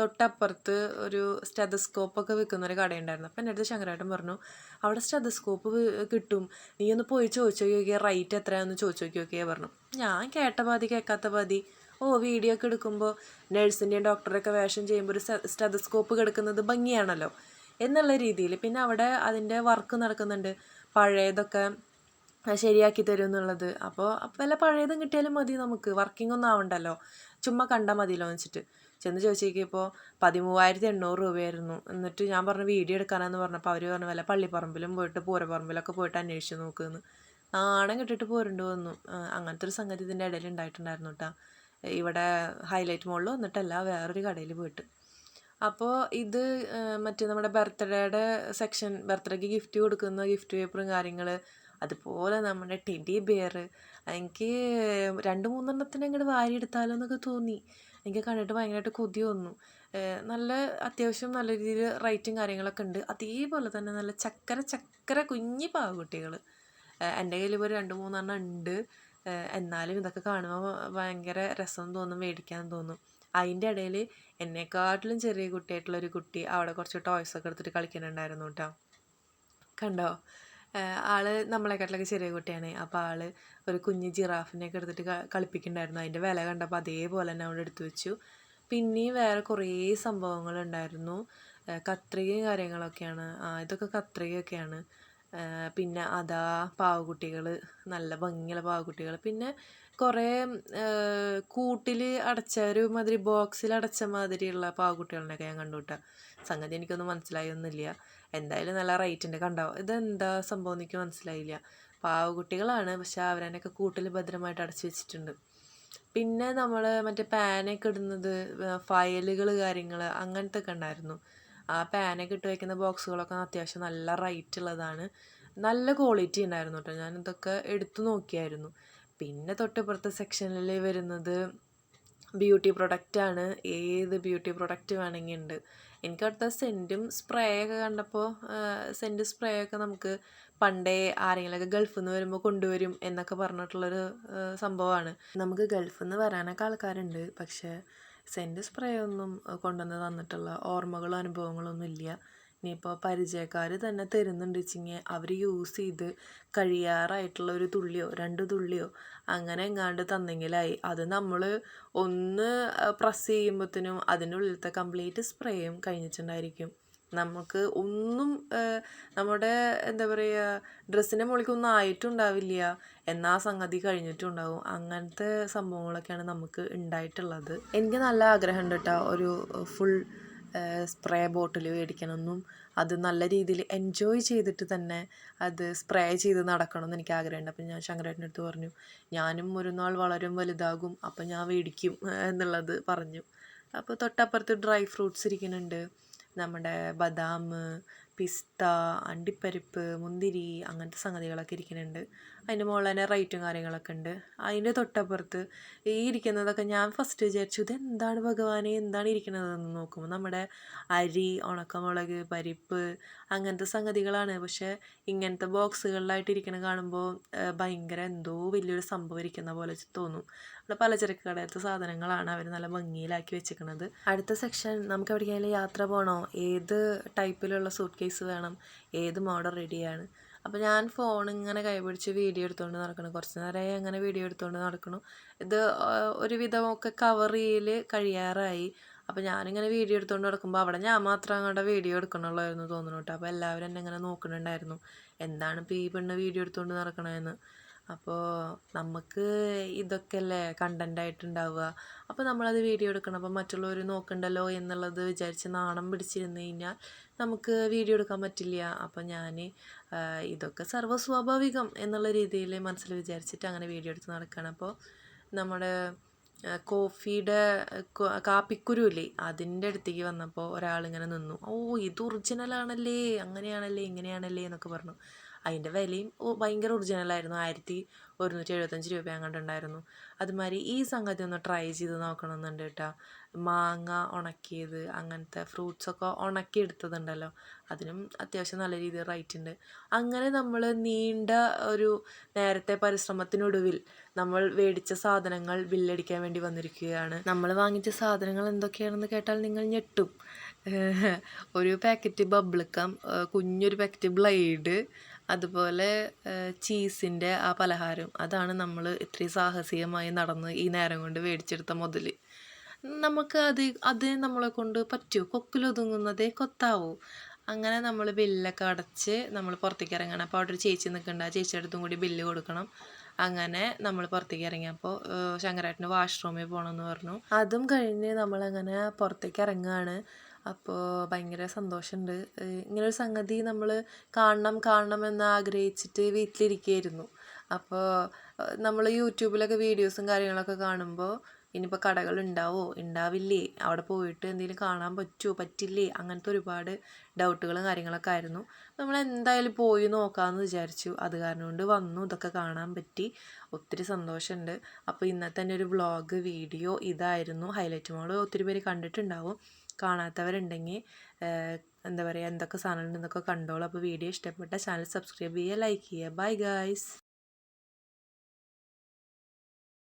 തൊട്ടപ്പുറത്ത് ഒരു സ്റ്റെതസ്കോപ്പൊക്കെ വിൽക്കുന്ന ഒരു കടയുണ്ടായിരുന്നു. അപ്പം എന്റെ അടുത്ത് ശങ്കരേട്ടൻ പറഞ്ഞു അവിടെ സ്റ്റെതസ്കോപ്പ് കിട്ടും. നീ ഒന്ന് പോയി ചോദിച്ചു നോക്കിയാൽ റേറ്റ് എത്രയാണെന്ന് ചോദിച്ചു നോക്കി നോക്കിയാൽ പറഞ്ഞു. ഞാൻ കേട്ട പാതി കേൾക്കാത്ത പാതി ഓ വീഡിയോ ഒക്കെ എടുക്കുമ്പോൾ നഴ്സിന്റെയും ഡോക്ടറൊക്കെ വേഷം ചെയ്യുമ്പോൾ ഒരു സ്റ്റെതസ്കോപ്പ് കിടക്കുന്നത് ഭംഗിയാണല്ലോ? എന്നുള്ള രീതിയിൽ. പിന്നെ അവിടെ അതിന്റെ വർക്ക് നടക്കുന്നുണ്ട്. പഴയതൊക്കെ ശരിയാക്കി തരും എന്നുള്ളത്. അപ്പോൾ വല്ല പഴയതും കിട്ടിയാലും മതി നമുക്ക്. വർക്കിംഗ് ഒന്നും ആവണ്ടല്ലോ. ചുമ്മാ കണ്ടാൽ മതിയല്ലോ എന്ന് വെച്ചിട്ട്. ചെന്ന് ചോദിച്ചേക്കിയപ്പോൾ പതിമൂവായിരത്തി എണ്ണൂറ് രൂപയായിരുന്നു. എന്നിട്ട് ഞാൻ പറഞ്ഞു വീഡിയോ എടുക്കാനാന്ന് പറഞ്ഞപ്പോൾ അവർ പറഞ്ഞു വല്ല പള്ളിപ്പറമ്പിലും പോയിട്ട് പൂരപ്പറമ്പിലൊക്കെ പോയിട്ട് അന്വേഷിച്ച് നോക്കുമെന്ന് നാണം കിട്ടിയിട്ട് പോരുണ്ട് വന്നു. അങ്ങനത്തെ ഒരു സംഗതി ഇതിന്റെ ഇടയിൽ ഉണ്ടായിട്ടുണ്ടായിരുന്നു കേട്ടോ ഇവിടെ ഹൈലൈറ്റ് മോളിൽ വന്നിട്ടല്ല വേറൊരു കടയിൽ പോയിട്ട്. അപ്പോൾ ഇത് മറ്റേ നമ്മുടെ ബർത്ത്ഡേയുടെ സെക്ഷൻ ബർത്ത്ഡേക്ക് ഗിഫ്റ്റ് കൊടുക്കുന്ന ഗിഫ്റ്റ് പേപ്പറും കാര്യങ്ങൾ അതുപോലെ നമ്മുടെ ടെഡി ബിയർ എനിക്ക് രണ്ട് മൂന്നെണ്ണത്തിന് അങ്ങോട്ട് വാരിയെടുത്താലോ എന്നൊക്കെ തോന്നി. എനിക്ക് കണ്ടിട്ട് ഭയങ്കരമായിട്ട് കൊതി വന്നു. നല്ല അത്യാവശ്യം നല്ല രീതിയിൽ റേറ്റും കാര്യങ്ങളൊക്കെ ഉണ്ട്. അതേപോലെ തന്നെ നല്ല ചക്കര ചക്കര കുഞ്ഞി പാവക്കുട്ടികൾ എന്റെ കയ്യിൽ ഇപ്പോൾ രണ്ട് മൂന്നെണ്ണം ഉണ്ട്. എന്നാലും ഇതൊക്കെ കാണുമ്പോൾ ഭയങ്കര രസം തോന്നും മേടിക്കാൻ തോന്നും. അതിന്റെ ഇടയിൽ എന്നെക്കാട്ടിലും ചെറിയ കുട്ടിയായിട്ടുള്ള ഒരു കുട്ടി അവിടെ കുറച്ച് ടോയ്സൊക്കെ എടുത്തിട്ട് കളിക്കുന്നുണ്ടായിരുന്നു കേട്ടോ കണ്ടോ? ആൾ നമ്മളെക്കാട്ടിലൊക്കെ ചെറിയ കുട്ടിയാണ്. അപ്പോൾ ആൾ ഒരു കുഞ്ഞ് ജിറാഫിനെയൊക്കെ എടുത്തിട്ട് കളിപ്പിക്കുന്നുണ്ടായിരുന്നു. അതിന്റെ വില കണ്ടപ്പോൾ അതേപോലെ തന്നെ അവിടെ എടുത്തു വെച്ചു. പിന്നെയും വേറെ കുറേ സംഭവങ്ങളുണ്ടായിരുന്നു. കത്രികയും കാര്യങ്ങളൊക്കെയാണ്. ആ ഇതൊക്കെ കത്രികയൊക്കെയാണ്. പിന്നെ അതാ പാവക്കുട്ടികൾ നല്ല ഭംഗിയുള്ള പാവക്കുട്ടികൾ പിന്നെ കുറേ കൂട്ടിൽ അടച്ച ഒരു മാതിരി ബോക്സിൽ അടച്ച മാതിരിയുള്ള പാവക്കുട്ടികളുടെയൊക്കെ ഞാൻ കണ്ടു കേട്ടോ. സംഗതി എനിക്കൊന്നും മനസ്സിലായൊന്നുമില്ല. എന്തായാലും നല്ല റേറ്റിന്റെ കണ്ടാവും ഇതെന്താ സംഭവം എനിക്ക് മനസ്സിലായില്ല. പാവകുട്ടികളാണ് പക്ഷെ അവരനെയൊക്കെ കൂട്ടിൽ ഭദ്രമായിട്ട് അടച്ചു വെച്ചിട്ടുണ്ട്. പിന്നെ നമ്മൾ മറ്റേ പാനൊക്കെ ഇടുന്നത് ഫയലുകൾ കാര്യങ്ങൾ അങ്ങനത്തെ ഒക്കെ ഉണ്ടായിരുന്നു. ആ പാനൊക്കെ ഇട്ട് വയ്ക്കുന്ന ബോക്സുകളൊക്കെ അത്യാവശ്യം നല്ല റൈറ്റ് ഉള്ളതാണ്. നല്ല ക്വാളിറ്റി ഉണ്ടായിരുന്നു കേട്ടോ. ഞാനിതൊക്കെ എടുത്തു നോക്കിയായിരുന്നു. പിന്നെ തൊട്ടിപ്പുറത്തെ സെക്ഷനിൽ വരുന്നത് ബ്യൂട്ടി പ്രൊഡക്റ്റാണ്. ഏത് ബ്യൂട്ടി പ്രൊഡക്റ്റ് വേണമെങ്കിൽ ഉണ്ട് എനിക്ക് അടുത്ത സെന്റും സ്പ്രേ ഒക്കെ കണ്ടപ്പോൾ സെന്റ് സ്പ്രേ ഒക്കെ നമുക്ക് പണ്ടേ ആരെങ്കിലുമൊക്കെ ഗൾഫിൽ നിന്ന് വരുമ്പോൾ കൊണ്ടുവരും എന്നൊക്കെ പറഞ്ഞിട്ടുള്ളൊരു സംഭവമാണ്. നമുക്ക് ഗൾഫിൽ നിന്ന് വരാനൊക്കെ ആൾക്കാരുണ്ട്. പക്ഷേ സെന്റ് സ്പ്രേ ഒന്നും കൊണ്ടുവന്ന് തന്നിട്ടുള്ള ഓർമ്മകളോ അനുഭവങ്ങളോ ഒന്നും ഇല്ല. ഇനിയിപ്പോൾ പരിചയക്കാർ തന്നെ തരുന്നുണ്ട് വെച്ചിങ്ങനെ അവർ യൂസ് ചെയ്ത് കഴിയാറായിട്ടുള്ള ഒരു തുള്ളിയോ രണ്ട് തുള്ളിയോ അങ്ങനെ എങ്ങാണ്ട് തന്നെങ്കിലായി. അത് നമ്മൾ ഒന്ന് പ്രസ് ചെയ്യുമ്പോഴത്തേനും അതിന്റെ ഉള്ളിലത്തെ കംപ്ലീറ്റ് സ്പ്രേയും കഴിഞ്ഞിട്ടുണ്ടായിരിക്കും. നമുക്ക് ഒന്നും നമ്മുടെ എന്താ പറയുക ഡ്രസ്സിന്റെ മുകളിലേക്കൊന്നും ആയിട്ടുണ്ടാവില്ല. എന്നാ സംഗതി കഴിഞ്ഞിട്ടുണ്ടാവും. അങ്ങനത്തെ സംഭവങ്ങളൊക്കെയാണ് നമുക്ക് ഉണ്ടായിട്ടുള്ളത്. എനിക്ക് നല്ല ആഗ്രഹമുണ്ട് കേട്ടോ ഒരു ഫുൾ സ്പ്രേ ബോട്ടിൽ മേടിക്കണമെന്നും അത് നല്ല രീതിയിൽ എൻജോയ് ചെയ്തിട്ട് തന്നെ അത് സ്പ്രേ ചെയ്ത് നടക്കണം എന്ന് എനിക്ക് ആഗ്രഹമുണ്ട്. അപ്പം ഞാൻ ശങ്കരേട്ടന്റെ അടുത്ത് പറഞ്ഞു ഞാനും ഒരു നാൾ വളരും വലുതാകും അപ്പം ഞാൻ മേടിക്കും എന്നുള്ളത് പറഞ്ഞു. അപ്പോൾ തൊട്ടപ്പുറത്ത് ഡ്രൈ ഫ്രൂട്ട്സ് ഇരിക്കുന്നുണ്ട്. നമ്മുടെ ബദാം പിസ്ത അണ്ടിപ്പരിപ്പ് മുന്തിരി അങ്ങനത്തെ സംഗതികളൊക്കെ ഇരിക്കുന്നുണ്ട്. അതിന്റെ മുകളിൽ തന്നെ റേറ്റും കാര്യങ്ങളൊക്കെ ഉണ്ട്. അതിന്റെ തൊട്ടപ്പുറത്ത് ഈ ഇരിക്കുന്നതൊക്കെ ഞാൻ ഫസ്റ്റ് വിചാരിച്ചു ഇത് എന്താണ് ഭഗവാനെ? എന്താണ് ഇരിക്കുന്നതെന്ന് നോക്കുമ്പോൾ നമ്മുടെ അരി ഉണക്കമുളക് പരിപ്പ് അങ്ങനത്തെ സംഗതികളാണ്. പക്ഷേ ഇങ്ങനത്തെ ബോക്സുകളിലായിട്ട് ഇരിക്കണ കാണുമ്പോൾ ഭയങ്കര എന്തോ വലിയൊരു സംഭവം ഇരിക്കുന്ന പോലെ തോന്നും. നമ്മുടെ പലചരക്ക് കടയിലത്തെ സാധനങ്ങളാണ് അവർ നല്ല ഭംഗിയിലാക്കി വെച്ചിരിക്കുന്നത് അടുത്ത സെക്ഷൻ നമുക്ക് എവിടെയെങ്കിലും യാത്ര പോകണോ ഏത് ടൈപ്പിലുള്ള സൂട്ട് കേസ് വേണം? ഏത് മോഡൽ റെഡിയാണ് അപ്പോൾ ഞാൻ ഫോൺ ഇങ്ങനെ കൈപിടിച്ച് വീഡിയോ എടുത്തുകൊണ്ട് നടക്കണം. കുറച്ച് നേരമായി അങ്ങനെ വീഡിയോ എടുത്തുകൊണ്ട് നടക്കണം. ഇത് ഒരുവിധമൊക്കെ കവർ ചെയ്യൽ കഴിയാറായി. അപ്പോൾ ഞാനിങ്ങനെ വീഡിയോ എടുത്തുകൊണ്ട് നടക്കുമ്പോൾ അവിടെ ഞാൻ മാത്രം അങ്ങോട്ട് വീഡിയോ എടുക്കണുള്ളായിരുന്നു തോന്നുന്നു കേട്ടോ അപ്പോൾ എല്ലാവരും എന്നെ ഇങ്ങനെ നോക്കുന്നുണ്ടായിരുന്നു എന്താണ് ഇപ്പോൾ ഈ പെണ്ണ് വീഡിയോ എടുത്തുകൊണ്ട് നടക്കണമെന്ന് അപ്പോൾ നമുക്ക് ഇതൊക്കെ അല്ലേ കണ്ടന്റ് ആയിട്ടുണ്ടാവുക. അപ്പോൾ നമ്മളത് വീഡിയോ എടുക്കണം. അപ്പോൾ മറ്റുള്ളവർ നോക്കണ്ടല്ലോ എന്നുള്ളത് വിചാരിച്ച് നാണം പിടിച്ചിരുന്നു കഴിഞ്ഞാൽ നമുക്ക് വീഡിയോ എടുക്കാൻ പറ്റില്ല. അപ്പം ഞാൻ ഇതൊക്കെ സർവസ്വാഭാവികം എന്നുള്ള രീതിയിൽ മനസ്സിൽ വിചാരിച്ചിട്ട് അങ്ങനെ വീഡിയോ എടുത്ത് നടക്കുകയാണ് അപ്പോൾ നമ്മുടെ കോഫിയുടെ കാപ്പിക്കുരുല്ലേ അതിന്റെ അടുത്തേക്ക് വന്നപ്പോൾ ഒരാളിങ്ങനെ നിന്നു. ഓ ഇത് ഒറിജിനലാണല്ലേ അങ്ങനെയാണല്ലേ ഇങ്ങനെയാണല്ലേ എന്നൊക്കെ പറഞ്ഞു. അതിന്റെ വിലയും ഭയങ്കര ഒറിജിനൽ ആയിരുന്നു. ആയിരത്തി ഒരുന്നൂറ്റി എഴുപത്തഞ്ച് രൂപ അങ്ങോട്ട് ഉണ്ടായിരുന്നു. അതുമാതിരി ഈ സംഗതി ഒന്ന് ട്രൈ ചെയ്ത് നോക്കണമെന്നുണ്ട് കേട്ടോ. മാങ്ങ ഉണക്കിയത് അങ്ങനത്തെ ഫ്രൂട്ട്സൊക്കെ ഉണക്കി എടുത്തതുണ്ടല്ലോ. അതിനും അത്യാവശ്യം നല്ല രീതിയിൽ റൈറ്റ് ഉണ്ട്. അങ്ങനെ നമ്മൾ നീണ്ട ഒരു നേരത്തെ പരിശ്രമത്തിനൊടുവിൽ നമ്മൾ മേടിച്ച സാധനങ്ങൾ ബില്ലടിക്കാൻ വേണ്ടി വന്നിരിക്കുകയാണ്. നമ്മൾ വാങ്ങിച്ച സാധനങ്ങൾ എന്തൊക്കെയാണെന്ന് കേട്ടാൽ നിങ്ങൾ ഞെട്ടും. ഒരു പാക്കറ്റ് ബബിൾക്കം കുഞ്ഞൊരു പാക്കറ്റ് ബ്ലൈഡ് അതുപോലെ ചീസിന്റെ ആ പലഹാരം. അതാണ് നമ്മൾ ഇത്രയും സാഹസികമായി നടന്ന് ഈ നേരം കൊണ്ട് മേടിച്ചെടുത്ത മുതൽ നമുക്ക് അത് അത് നമ്മളെ കൊണ്ട് പറ്റുമോ കൊക്കിലൊതുങ്ങുന്നതേ കൊത്താവൂ? അങ്ങനെ നമ്മൾ ബില്ലൊക്കെ അടച്ച് നമ്മൾ പുറത്തേക്ക് ഇറങ്ങണം. അപ്പോൾ അവിടെ ഒരു ചേച്ചി നിൽക്കുന്നുണ്ട്. ആ ചേച്ചിയുടെ അടുത്തും കൂടി ബില്ല് കൊടുക്കണം. അങ്ങനെ നമ്മൾ പുറത്തേക്ക് ഇറങ്ങിയപ്പോൾ ശങ്കരേട്ടന് വാഷ്റൂമിൽ പോകണമെന്ന് പറഞ്ഞു. അതും കഴിഞ്ഞ് നമ്മളങ്ങനെ പുറത്തേക്ക് ഇറങ്ങുകയാണ്. അപ്പോൾ ഭയങ്കര സന്തോഷമുണ്ട് ഇങ്ങനൊരു സംഗതി നമ്മൾ കാണണം കാണണം എന്ന് ആഗ്രഹിച്ചിട്ട് വീട്ടിലിരിക്കുകയായിരുന്നു അപ്പോൾ നമ്മൾ യൂട്യൂബിലൊക്കെ വീഡിയോസും കാര്യങ്ങളൊക്കെ കാണുമ്പോൾ ഇനിയിപ്പോൾ കടകൾ ഉണ്ടാവോ? ഉണ്ടാവില്ലേ? അവിടെ പോയിട്ട് എന്തെങ്കിലും കാണാൻ പറ്റുമോ പറ്റില്ലേ? അങ്ങനത്തെ ഒരുപാട് ഡൗട്ടുകളും കാര്യങ്ങളൊക്കെ ആയിരുന്നു. നമ്മൾ എന്തായാലും പോയി നോക്കാമെന്ന് വിചാരിച്ചു. അത് കാരണം കൊണ്ട് വന്നു. ഇതൊക്കെ കാണാൻ പറ്റി. ഒത്തിരി സന്തോഷമുണ്ട് അപ്പോൾ ഇന്നത്തെ തന്നെ ഒരു വ്ളോഗ് വീഡിയോ ഇതായിരുന്നു. ഹൈലൈറ്റ് മോൾ ഒത്തിരി പേര് കണ്ടിട്ടുണ്ടാവും. കാണാത്തവരുണ്ടെങ്കിൽ എന്താ പറയുക എന്തൊക്കെ സാധനങ്ങളുണ്ടെന്നൊക്കെ കണ്ടോളൂ. അപ്പോൾ വീഡിയോ ഇഷ്ടപ്പെട്ട ചാനൽ സബ്സ്ക്രൈബ് ചെയ്യുക ലൈക്ക് ചെയ്യുക. Bye guys.